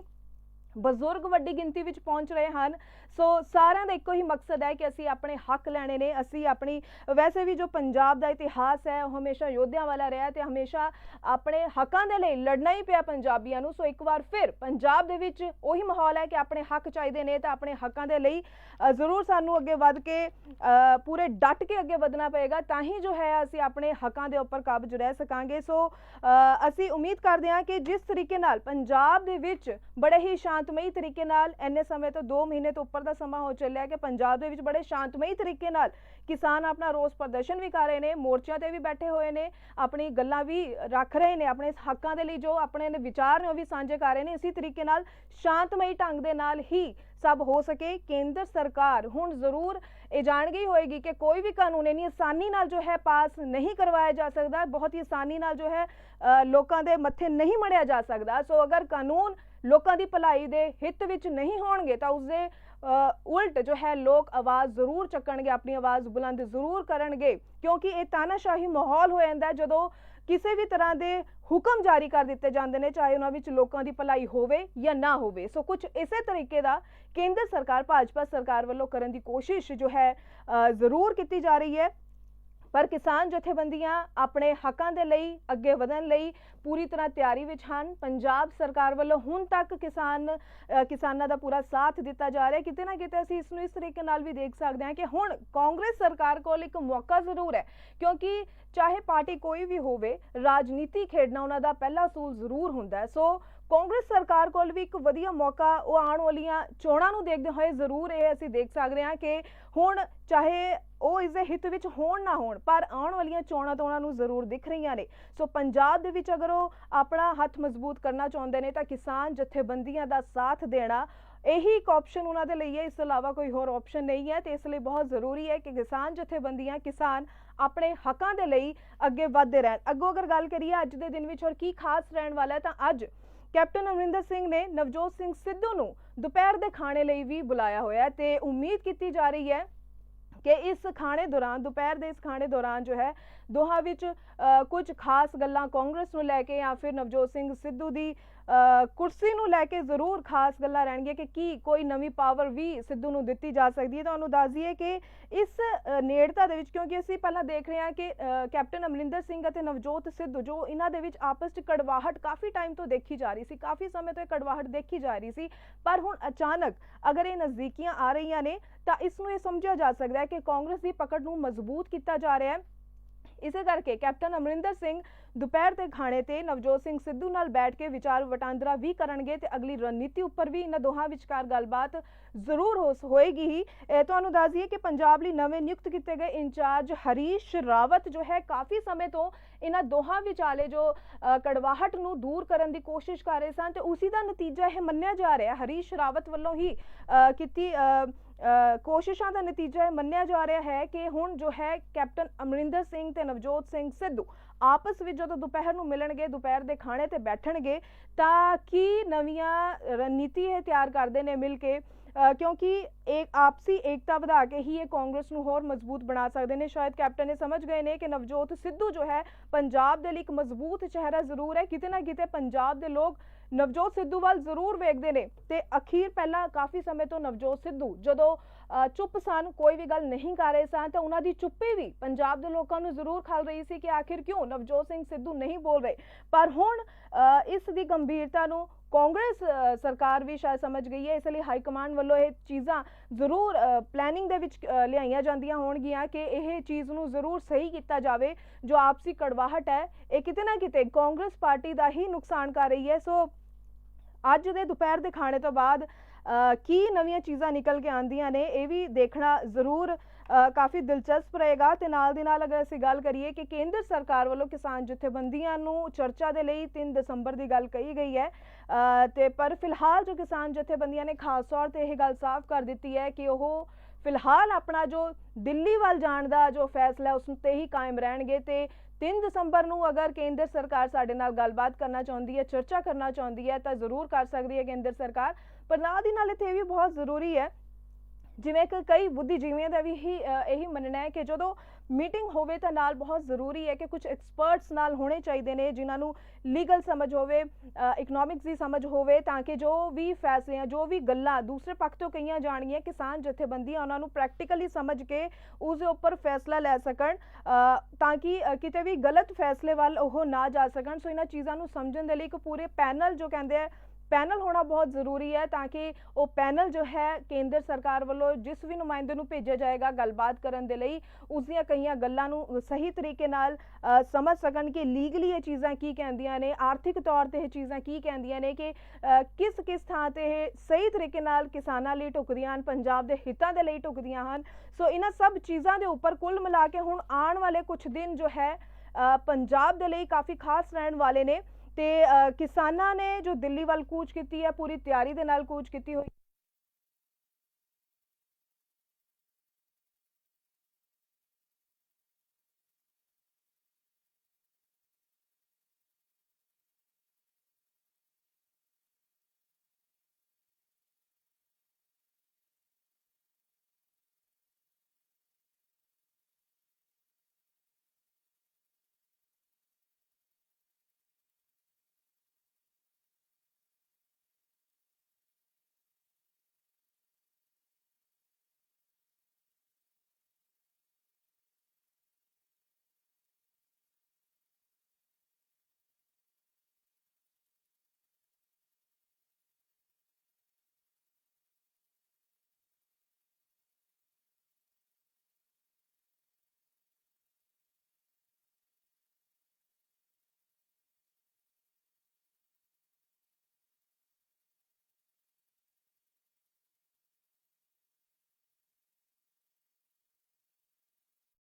Speaker 1: ਬਜ਼ੁਰਗ ਵੱਡੀ ਗਿਣਤੀ ਵਿੱਚ ਪਹੁੰਚ ਰਹੇ ਹਨ। ਸੋ ਸਾਰਿਆਂ ਦਾ ਇੱਕੋ ਹੀ ਮਕਸਦ ਹੈ ਕਿ ਅਸੀਂ ਆਪਣੇ ਹੱਕ ਲੈਣੇ ਨੇ। ਅਸੀਂ ਆਪਣੀ, ਵੈਸੇ ਵੀ ਜੋ ਪੰਜਾਬ ਦਾ ਇਤਿਹਾਸ ਹੈ, ਉਹ ਹਮੇਸ਼ਾ ਯੋਧਿਆਂ ਵਾਲਾ ਰਿਹਾ ਤੇ ਹਮੇਸ਼ਾ ਆਪਣੇ ਹੱਕਾਂ ਦੇ ਲਈ ਲੜਨਾ ਹੀ ਪਿਆ ਪੰਜਾਬੀਆਂ ਨੂੰ। ਸੋ ਇੱਕ ਵਾਰ ਫਿਰ ਪੰਜਾਬ ਦੇ ਵਿੱਚ ਉਹੀ ਮਾਹੌਲ ਹੈ ਕਿ ਆਪਣੇ ਹੱਕ ਚਾਹੀਦੇ ਨੇ ਤਾਂ ਆਪਣੇ ਹੱਕਾਂ ਦੇ ਲਈ ਜ਼ਰੂਰ ਸਾਨੂੰ ਅੱਗੇ ਵੱਧ ਕੇ ਪੂਰੇ ਡਟ ਕੇ ਅੱਗੇ ਵਧਣਾ ਪਏਗਾ। ਤਾਂ ਹੀ ਜੋ ਹੈ ਅਸੀਂ ਆਪਣੇ ਹੱਕਾਂ ਦੇ ਉੱਪਰ ਕਾਬਜ ਰਹਿ ਸਕਾਂਗੇ। ਸੋ ਅਸੀਂ ਉਮੀਦ ਕਰਦੇ ਹਾਂ ਕਿ ਜਿਸ ਤਰੀਕੇ ਨਾਲ ਪੰਜਾਬ ਦੇ ਵਿੱਚ ਬੜੇ ਹੀ ਸ਼ਾਂਤਮਈ ਤਰੀਕੇ ਨਾਲ ਇੰਨੇ ਸਮੇਂ ਤੋਂ 2 ਮਹੀਨੇ ਤੋਂ ਉੱਪਰ ਦਾ ਸਮਾਂ ਹੋ ਚੱਲਿਆ ਕਿ ਪੰਜਾਬ ਦੇ ਵਿੱਚ ਬੜੇ ਸ਼ਾਂਤਮਈ ਤਰੀਕੇ ਨਾਲ ਕਿਸਾਨ ਆਪਣਾ ਰੋਸ ਪ੍ਰਦਰਸ਼ਨ ਵੀ ਕਰ ਰਹੇ ਨੇ, ਮੋਰਚਿਆਂ ਤੇ ਵੀ ਬੈਠੇ ਹੋਏ ਨੇ, ਆਪਣੀ ਗੱਲਾਂ ਵੀ ਰੱਖ ਰਹੇ ਨੇ, ਆਪਣੇ ਹੱਕਾਂ ਦੇ ਲਈ ਜੋ ਆਪਣੇ ਨੇ ਵਿਚਾਰ ਨੇ ਉਹ ਵੀ ਸਾਂਝੇ ਕਰ ਰਹੇ ਨੇ, ਇਸੇ ਤਰੀਕੇ ਨਾਲ ਸ਼ਾਂਤਮਈ ਢੰਗ ਦੇ ਨਾਲ ਹੀ ਸਭ ਹੋ ਸਕੇ, ਕੇਂਦਰ ਸਰਕਾਰ ਹੁਣ ਜ਼ਰੂਰ ਇਹ ਜਾਣ ਗਈ ਹੋਏਗੀ ਕਿ ਕੋਈ ਵੀ ਕਾਨੂੰਨ ਇੰਨੀ ਆਸਾਨੀ ਨਾਲ ਜੋ ਹੈ ਪਾਸ ਨਹੀਂ ਕਰਵਾਇਆ ਜਾ ਸਕਦਾ, ਬਹੁਤ ਹੀ ਆਸਾਨੀ ਨਾਲ ਜੋ ਹੈ ਲੋਕਾਂ ਦੇ ਮੱਥੇ ਨਹੀਂ ਮੜਿਆ ਜਾ ਸਕਦਾ। ਸੋ ਅਗਰ ਕਾਨੂੰਨ ਲੋਕਾਂ ਦੀ ਭਲਾਈ ਦੇ ਹਿੱਤ ਵਿੱਚ ਨਹੀਂ ਹੋਣਗੇ ਤਾਂ ਉਸਦੇ ਅ, ਉਲਟ ਜੋ ਹੈ ਲੋਕ ਆਵਾਜ਼ ਜ਼ਰੂਰ ਚੱਕਣਗੇ ਆਪਣੀ ਆਵਾਜ਼ ਬੁਲੰਦ ਜ਼ਰੂਰ ਕਰਨਗੇ। ਕਿਉਂਕਿ ਇਹ ਤਾਨਾਸ਼ਾਹੀ ਮਾਹੌਲ ਹੋ ਜਾਂਦਾ ਜਦੋਂ ਕਿਸੇ ਵੀ ਤਰ੍ਹਾਂ ਦੇ ਹੁਕਮ ਜਾਰੀ ਕਰ ਦਿੱਤੇ ਜਾਂਦੇ ਨੇ ਚਾਹੇ ਉਹਨਾਂ ਵਿੱਚ ਲੋਕਾਂ ਦੀ ਭਲਾਈ ਹੋਵੇ ਜਾਂ ਨਾ ਹੋਵੇ। ਸੋ ਕੁਝ ਇਸੇ ਤਰੀਕੇ ਦਾ ਕੇਂਦਰ ਸਰਕਾਰ ਭਾਜਪਾ ਸਰਕਾਰ ਵੱਲੋਂ ਕਰਨ ਦੀ ਕੋਸ਼ਿਸ਼ ਜੋ ਹੈ ਜ਼ਰੂਰ ਕੀਤੀ ਜਾ ਰਹੀ ਹੈ। ਪਰ ਕਿਸਾਨ ਜਥੇਬੰਦੀਆਂ ਆਪਣੇ ਹੱਕਾਂ ਦੇ ਲਈ, ਅੱਗੇ ਵਧਣ ਲਈ ਪੂਰੀ ਤਰ੍ਹਾਂ ਤਿਆਰੀ ਵਿੱਚ ਹਨ। ਪੰਜਾਬ ਸਰਕਾਰ ਵੱਲੋਂ ਹੁਣ ਤੱਕ ਕਿਸਾਨ ਕਿਸਾਨਾਂ ਦਾ ਪੂਰਾ ਸਾਥ ਦਿੱਤਾ ਜਾ ਰਿਹਾ ਕਿਤੇ ਨਾ ਕਿਤੇ ਅਸੀਂ ਇਸ ਨੂੰ ਇਸ ਤਰੀਕੇ ਨਾਲ ਵੀ ਦੇਖ ਸਕਦੇ ਹਾਂ ਕਿ ਹੁਣ ਕਾਂਗਰਸ ਸਰਕਾਰ ਕੋਲ ਇੱਕ ਮੌਕਾ ਜ਼ਰੂਰ ਹੈ। ਕਿਉਂਕਿ ਚਾਹੇ ਪਾਰਟੀ ਕੋਈ ਵੀ ਹੋਵੇ, ਰਾਜਨੀਤੀ ਖੇਡਣਾ ਉਹਨਾਂ ਦਾ ਪਹਿਲਾ ਸੂਲ ਜ਼ਰੂਰ ਹੁੰਦਾ ਹੈ। ਸੋ ਕਾਂਗਰਸ ਸਰਕਾਰ ਕੋਲ ਵੀ ਇੱਕ ਵਧੀਆ ਮੌਕਾ, ਉਹ ਆਉਣ ਵਾਲੀਆਂ ਚੋਣਾਂ ਨੂੰ ਦੇਖਦੇ ਹੋਏ ਜ਼ਰੂਰ ਇਹ ਅਸੀਂ ਦੇਖ ਸਕਦੇ ਹਾਂ ਕਿ ਹੁਣ ਚਾਹੇ ਉਹ ਇਸ ਦੇ ਹਿੱਤ ਵਿੱਚ ਹੋਣ ਨਾ ਹੋਣ, ਪਰ ਆਉਣ ਵਾਲੀਆਂ ਚੋਣਾਂ ਤੋਂ ਉਹਨਾਂ ਨੂੰ ਜ਼ਰੂਰ ਦਿਖ ਰਹੀਆਂ ਨੇ। ਸੋ ਪੰਜਾਬ ਦੇ ਵਿੱਚ ਅਗਰ ਉਹ ਆਪਣਾ ਹੱਥ ਮਜ਼ਬੂਤ ਕਰਨਾ ਚਾਹੁੰਦੇ ਨੇ ਤਾਂ ਕਿਸਾਨ ਜਥੇਬੰਦੀਆਂ ਦਾ ਸਾਥ ਦੇਣਾ ਇਹੀ ਇੱਕ ਆਪਸ਼ਨ ਉਹਨਾਂ ਦੇ ਲਈ ਹੈ। ਇਸ ਤੋਂ ਇਲਾਵਾ ਕੋਈ ਹੋਰ ਆਪਸ਼ਨ ਨਹੀਂ ਹੈ ਤੇ ਇਸ ਲਈ ਬਹੁਤ ਜ਼ਰੂਰੀ ਹੈ ਕਿ ਕਿਸਾਨ ਜਥੇਬੰਦੀਆਂ, ਕਿਸਾਨ ਆਪਣੇ ਹੱਕਾਂ ਦੇ ਲਈ ਅੱਗੇ ਵਧਦੇ ਰਹਿਣ। ਅੱਗੋਂ ਅਗਰ ਗੱਲ ਕਰੀਏ ਅੱਜ ਦੇ ਦਿਨ ਵਿੱਚ ਔਰ ਕੀ ਖਾਸ ਰਹਿਣ ਵਾਲਾ ਹੈ ਤਾਂ ਅੱਜ ਕੈਪਟਨ ਅਮਰਿੰਦਰ ਸਿੰਘ ਨੇ ਨਵਜੋਤ ਸਿੰਘ ਸਿੱਧੂ ਨੂੰ ਦੁਪਹਿਰ ਦੇ ਖਾਣੇ ਲਈ ਵੀ ਬੁਲਾਇਆ ਹੋਇਆ ਤੇ ਉਮੀਦ ਕੀਤੀ ਜਾ ਰਹੀ ਹੈ ਕਿ ਇਸ ਖਾਣੇ ਦੌਰਾਨ ਦੁਪਹਿਰ ਦੇ ਇਸ ਖਾਣੇ ਦੌਰਾਨ ਜੋ ਹੈ ਦੋਹਾਂ ਵਿੱਚ ਅ, ਕੁਝ ਖਾਸ ਗੱਲਾਂ ਕਾਂਗਰਸ ਨੂੰ ਲੈ ਕੇ ਜਾਂ ਫਿਰ ਨਵਜੋਤ ਸਿੰਘ ਸਿੱਧੂ ਦੀ ਕੁਰਸੀ ਨੂੰ ਲੈ ਕੇ ਜ਼ਰੂਰ ਖਾਸ ਗੱਲਾਂ ਰਹਿਣਗੀਆਂ ਕਿ ਕੀ ਕੋਈ ਨਵੀਂ ਪਾਵਰ ਵੀ ਸਿੱਧੂ ਨੂੰ ਦਿੱਤੀ ਜਾ ਸਕਦੀ ਹੈ। ਤੁਹਾਨੂੰ ਦੱਸ ਦਈਏ ਕਿ ਇਸ ਨੇੜਤਾ ਦੇ ਵਿੱਚ ਕਿਉਂਕਿ ਅਸੀਂ ਪਹਿਲਾਂ ਦੇਖ ਰਹੇ ਹਾਂ ਕਿ ਕੈਪਟਨ ਅਮਰਿੰਦਰ ਸਿੰਘ ਅਤੇ ਨਵਜੋਤ ਸਿੱਧੂ ਜੋ ਇਹਨਾਂ ਦੇ ਵਿੱਚ ਆਪਸ 'ਚ ਕੜਵਾਹਟ ਕਾਫੀ ਟਾਈਮ ਤੋਂ ਦੇਖੀ ਜਾ ਰਹੀ ਸੀ, ਕਾਫੀ ਸਮੇਂ ਤੋਂ ਇਹ ਕੜਵਾਹਟ ਦੇਖੀ ਜਾ ਰਹੀ ਸੀ। ਪਰ ਹੁਣ ਅਚਾਨਕ ਅਗਰ ਇਹ ਨਜ਼ਦੀਕੀਆਂ ਆ ਰਹੀਆਂ ਨੇ, ਤਾਂ ਇਸ ਨੂੰ ਇਹ ਸਮਝਿਆ ਜਾ ਸਕਦਾ ਹੈ ਕਿ ਕਾਂਗਰਸ ਦੀ ਪਕੜ ਨੂੰ ਮਜ਼ਬੂਤ ਕੀਤਾ ਜਾ ਰਿਹਾ ਹੈ। ਇਸੇ ਕਰਕੇ ਕੈਪਟਨ ਅਮਰਿੰਦਰ ਸਿੰਘ ਦੁਪਹਿਰ ਦੇ ਖਾਣੇ ਤੇ ਨਵਜੋਤ ਸਿੰਘ ਸਿੱਧੂ ਨਾਲ ਬੈਠ ਕੇ ਵਿਚਾਰ ਵਟਾਂਦਰਾ ਵੀ ਕਰਨਗੇ ਤੇ ਅਗਲੀ ਰਣਨੀਤੀ ਉੱਪਰ ਵੀ ਇਹਨਾਂ ਦੋਹਾਂ ਵਿਚਕਾਰ ਗੱਲਬਾਤ ਜ਼ਰੂਰ ਹੋ ਹੋਏਗੀ ਹੀ। ਤੁਹਾਨੂੰ ਦੱਸ ਦਈਏ ਕਿ ਪੰਜਾਬ ਲਈ ਨਵੇਂ ਨਿਯੁਕਤ ਕੀਤੇ ਗਏ ਇੰਚਾਰਜ ਹਰੀਸ਼ ਰਾਵਤ ਜੋ ਹੈ ਕਾਫੀ ਸਮੇਂ ਤੋਂ ਇਹਨਾਂ ਦੋਹਾਂ ਵਿਚਾਲੇ ਜੋ ਕੜਵਾਹਟ ਨੂੰ ਦੂਰ ਕਰਨ ਦੀ ਕੋਸ਼ਿਸ਼ ਕਰ ਰਹੇ ਸਨ ਤੇ ਉਸੇ ਦਾ ਨਤੀਜਾ ਇਹ ਮੰਨਿਆ ਜਾ ਰਿਹਾ। ਹਰੀਸ਼ ਰਾਵਤ ਵੱਲੋਂ ਹੀ ਕੀਤੀ ਕੋਸ਼ਿਸ਼ਾਂ ਦਾ ਨਤੀਜਾ ਇਹ ਮੰਨਿਆ ਜਾ ਰਿਹਾ ਹੈ ਕਿ ਹੁਣ ਜੋ ਹੈ ਕੈਪਟਨ ਅਮਰਿੰਦਰ ਸਿੰਘ ਤੇ ਨਵਜੋਤ ਸਿੰਘ ਸਿੱਧੂ। ਆਪਸ ਵਿੱਚ ਜਦੋਂ ਦੁਪਹਿਰ ਨੂੰ ਮਿਲਣਗੇ, ਦੁਪਹਿਰ ਦੇ ਖਾਣੇ ਤੇ ਬੈਠਣਗੇ, ਤਾਂ ਕੀ ਨਵੀਆਂ ਰਣਨੀਤੀ ਇਹ ਤਿਆਰ ਕਰਦੇ ਨੇ ਮਿਲ ਕੇ? ਕਿਉਂਕਿ ਇੱਕ ਆਪਸੀ ਏਕਤਾ ਵਧਾ ਕੇ ਹੀ ਇਹ ਕਾਂਗਰਸ ਨੂੰ ਹੋਰ ਮਜ਼ਬੂਤ ਬਣਾ ਸਕਦੇ ਨੇ। ਸ਼ਾਇਦ ਕੈਪਟਨ ਇਹ ਸਮਝ ਗਏ ਨੇ ਕਿ ਨਵਜੋਤ ਸਿੱਧੂ ਜੋ ਹੈ, ਪੰਜਾਬ ਦੇ ਲਈ ਇੱਕ ਮਜ਼ਬੂਤ ਚਿਹਰਾ ਜ਼ਰੂਰ ਹੈ। ਕਿਤੇ ਨਾ ਕਿਤੇ ਪੰਜਾਬ ਦੇ ਲੋਕ ਨਵਜੋਤ ਸਿੱਧੂ ਵੱਲ ਜ਼ਰੂਰ ਵੇਖਦੇ ਨੇ ਤੇ ਅਖੀਰ ਪਹਿਲਾਂ ਕਾਫੀ ਸਮੇਂ ਤੋਂ ਨਵਜੋਤ ਸਿੱਧੂ ਜਦੋਂ ਅ, ਚੁੱਪ ਸਨ ਕੋਈ ਵੀ ਗੱਲ ਨਹੀਂ ਕਰ ਰਹੇ ਸਨ ਤਾਂ ਉਹਨਾਂ ਦੀ ਚੁੱਪੀ ਵੀ ਪੰਜਾਬ ਦੇ ਲੋਕਾਂ ਨੂੰ ਜ਼ਰੂਰ ਖਲ ਰਹੀ ਸੀ ਕਿ ਆਖਿਰ ਕਿਉਂ ਨਵਜੋਤ ਸਿੰਘ ਸਿੱਧੂ ਨਹੀਂ ਬੋਲ ਰਹੇ। ਪਰ ਹੁਣ ਅ, ਇਸ ਦੀ ਗੰਭੀਰਤਾ ਨੂੰ ਕਾਂਗਰਸ ਸਰਕਾਰ ਵੀ ਸ਼ਾਇਦ ਸਮਝ ਗਈ ਹੈ, ਇਸ ਲਈ ਹਾਈ ਕਮਾਂਡ ਵੱਲੋਂ ਇਹ ਚੀਜ਼ਾਂ ਜ਼ਰੂਰ ਪਲੈਨਿੰਗ ਦੇ ਵਿੱਚ ਲਿਆਈਆਂ ਜਾਂਦੀਆਂ ਹੋਣਗੀਆਂ ਕਿ ਇਹ ਚੀਜ਼ ਨੂੰ ਜ਼ਰੂਰ ਸਹੀ ਕੀਤਾ ਜਾਵੇ, ਜੋ ਆਪਸੀ ਕੜਵਾਹਟ ਹੈ, ਇਹ ਕਿਤੇ ਨਾ ਕਿਤੇ ਕਾਂਗਰਸ ਪਾਰਟੀ ਦਾ ਹੀ ਨੁਕਸਾਨ ਕਰ ਰਹੀ ਹੈ। ਸੋ ਅੱਜ ਦੇ ਦੁਪਹਿਰ ਦੇ ਖਾਣੇ ਤੋਂ ਬਾਅਦ ਕੀ ਨਵੀਆਂ ਚੀਜ਼ਾਂ ਨਿਕਲ ਕੇ ਆਉਂਦੀਆਂ ਨੇ, ਇਹ ਵੀ ਦੇਖਣਾ ਜ਼ਰੂਰ ਕਾਫੀ ਦਿਲਚਸਪ ਰਹੇਗਾ। ਤੇ ਨਾਲ ਦੀ ਨਾਲ ਅਗਰ ਅਸੀਂ ਗੱਲ ਕਰੀਏ ਕਿ ਕੇਂਦਰ ਸਰਕਾਰ ਵੱਲੋਂ ਕਿਸਾਨ ਜਥੇਬੰਦੀਆਂ ਨੂੰ ਚਰਚਾ ਦੇ ਲਈ 3 ਦਸੰਬਰ ਦੀ ਗੱਲ ਕਹੀ ਗਈ ਹੈ। ਅ, ਤੇ ਪਰ ਫਿਲਹਾਲ ਜੋ ਕਿਸਾਨ ਜਥੇਬੰਦੀਆਂ ਨੇ ਖਾਸ ਤੌਰ ਤੇ ਇਹ ਗੱਲ ਸਾਫ਼ ਕਰ ਦਿੱਤੀ ਹੈ ਕਿ ਉਹ ਫਿਲਹਾਲ ਆਪਣਾ ਜੋ ਦਿੱਲੀ ਵੱਲ ਜਾਣ ਦਾ ਜੋ ਫੈਸਲਾ ਉਸ ਤੇ ਹੀ ਕਾਇਮ ਰਹਿਣਗੇ। ਤੇ 3 ਦਸੰਬਰ ਨੂੰ ਅਗਰ ਕੇਂਦਰ ਸਰਕਾਰ ਸਾਡੇ ਨਾਲ ਗੱਲਬਾਤ ਕਰਨਾ ਚਾਹੁੰਦੀ ਹੈ ਚਰਚਾ ਕਰਨਾ ਚਾਹੁੰਦੀ ਹੈ ਤਾਂ ਜ਼ਰੂਰ ਕਰ ਸਕਦੀ ਹੈ ਕੇਂਦਰ ਸਰਕਾਰ। ਪਰ ਨਾਲ ਦੀ ਨਾਲ ਇੱਥੇ ਇਹ ਵੀ ਬਹੁਤ ਜ਼ਰੂਰੀ ਹੈ ਜਿਵੇਂ ਕਿ ਕਈ ਬੁੱਧੀਜੀਵੀਆਂ ਦਾ ਵੀ ਹੀ ਇਹੀ ਮੰਨਣਾ ਹੈ ਕਿ ਜਦੋਂ ਮੀਟਿੰਗ ਹੋਵੇ ਤਾਂ ਨਾਲ ਬਹੁਤ ਜ਼ਰੂਰੀ ਹੈ ਕਿ ਕੁਝ ਐਕਸਪਰਟਸ ਨਾਲ ਹੋਣੇ ਚਾਹੀਦੇ ਨੇ, ਜਿਨ੍ਹਾਂ ਨੂੰ ਲੀਗਲ ਸਮਝ ਹੋਵੇ ਇਕਨੋਮਿਕਸ ਦੀ ਸਮਝ ਹੋਵੇ, ਤਾਂ ਕਿ ਜੋ ਵੀ ਫੈਸਲੇ ਆ, ਜੋ ਵੀ ਗੱਲਾਂ ਦੂਸਰੇ ਪੱਖ ਤੋਂ ਕਹੀਆਂ ਜਾਣਗੀਆਂ, ਕਿਸਾਨ ਜਥੇਬੰਦੀਆਂ ਉਹਨਾਂ ਨੂੰ ਪ੍ਰੈਕਟੀਕਲੀ ਸਮਝ ਕੇ ਉਸ ਦੇ ਉੱਪਰ ਫੈਸਲਾ ਲੈ ਸਕਣ ਤਾਂ ਕਿ ਕਿਤੇ ਵੀ ਗਲਤ ਫੈਸਲੇ ਵੱਲ ਉਹ ਨਾ ਜਾ ਸਕਣ। ਸੋ ਇਹਨਾਂ ਚੀਜ਼ਾਂ ਨੂੰ ਸਮਝਣ ਦੇ ਲਈ ਇੱਕ ਪੂਰੇ ਪੈਨਲ ਜੋ ਕਹਿੰਦੇ ਆ ਪੈਨਲ ਹੋਣਾ ਬਹੁਤ ਜ਼ਰੂਰੀ ਹੈ ਤਾਂ ਕਿ ਉਹ ਪੈਨਲ ਜੋ ਹੈ ਕੇਂਦਰ ਸਰਕਾਰ ਵੱਲੋਂ ਜਿਸ ਵੀ ਨੁਮਾਇੰਦੇ ਨੂੰ ਭੇਜਿਆ ਜਾਏਗਾ ਗੱਲਬਾਤ ਕਰਨ ਦੇ ਲਈ, ਉਸ ਦੀਆਂ ਕਈਆਂ ਗੱਲਾਂ ਨੂੰ ਸਹੀ ਤਰੀਕੇ ਨਾਲ ਸਮਝ ਸਕਣ ਕਿ ਲੀਗਲੀ ਇਹ ਚੀਜ਼ਾਂ ਕੀ ਕਹਿੰਦੀਆਂ ਨੇ, ਆਰਥਿਕ ਤੌਰ ਤੇ ਇਹ ਚੀਜ਼ਾਂ ਕੀ ਕਹਿੰਦੀਆਂ ਨੇ ਕਿ ਕਿਸ ਕਿਸ ਥਾਂ ਤੇ ਇਹ ਸਹੀ ਤਰੀਕੇ ਨਾਲ ਕਿਸਾਨਾਂ ਲਈ ਢੁਕਦੀਆਂ ਹਨ, ਪੰਜਾਬ ਦੇ ਹਿੱਤਾਂ ਦੇ ਲਈ ਢੁਕਦੀਆਂ ਹਨ। ਸੋ ਇਹਨਾਂ ਸਭ ਚੀਜ਼ਾਂ ਦੇ ਉੱਪਰ ਕੁੱਲ ਮਿਲਾ ਕੇ ਹੁਣ ਆਉਣ ਵਾਲੇ ਕੁਝ ਦਿਨ ਜੋ ਹੈ ਪੰਜਾਬ ਦੇ ਲਈ ਕਾਫੀ ਖਾਸ ਰਹਿਣ ਵਾਲੇ ਨੇ। ਤੇ ਕਿਸਾਨਾਂ ਨੇ ਜੋ ਦਿੱਲੀ ਵੱਲ ਕੂਚ ਕੀਤੀ ਹੈ, ਪੂਰੀ ਤਿਆਰੀ ਦੇ ਨਾਲ ਕੂਚ ਕੀਤੀ ਹੋਈ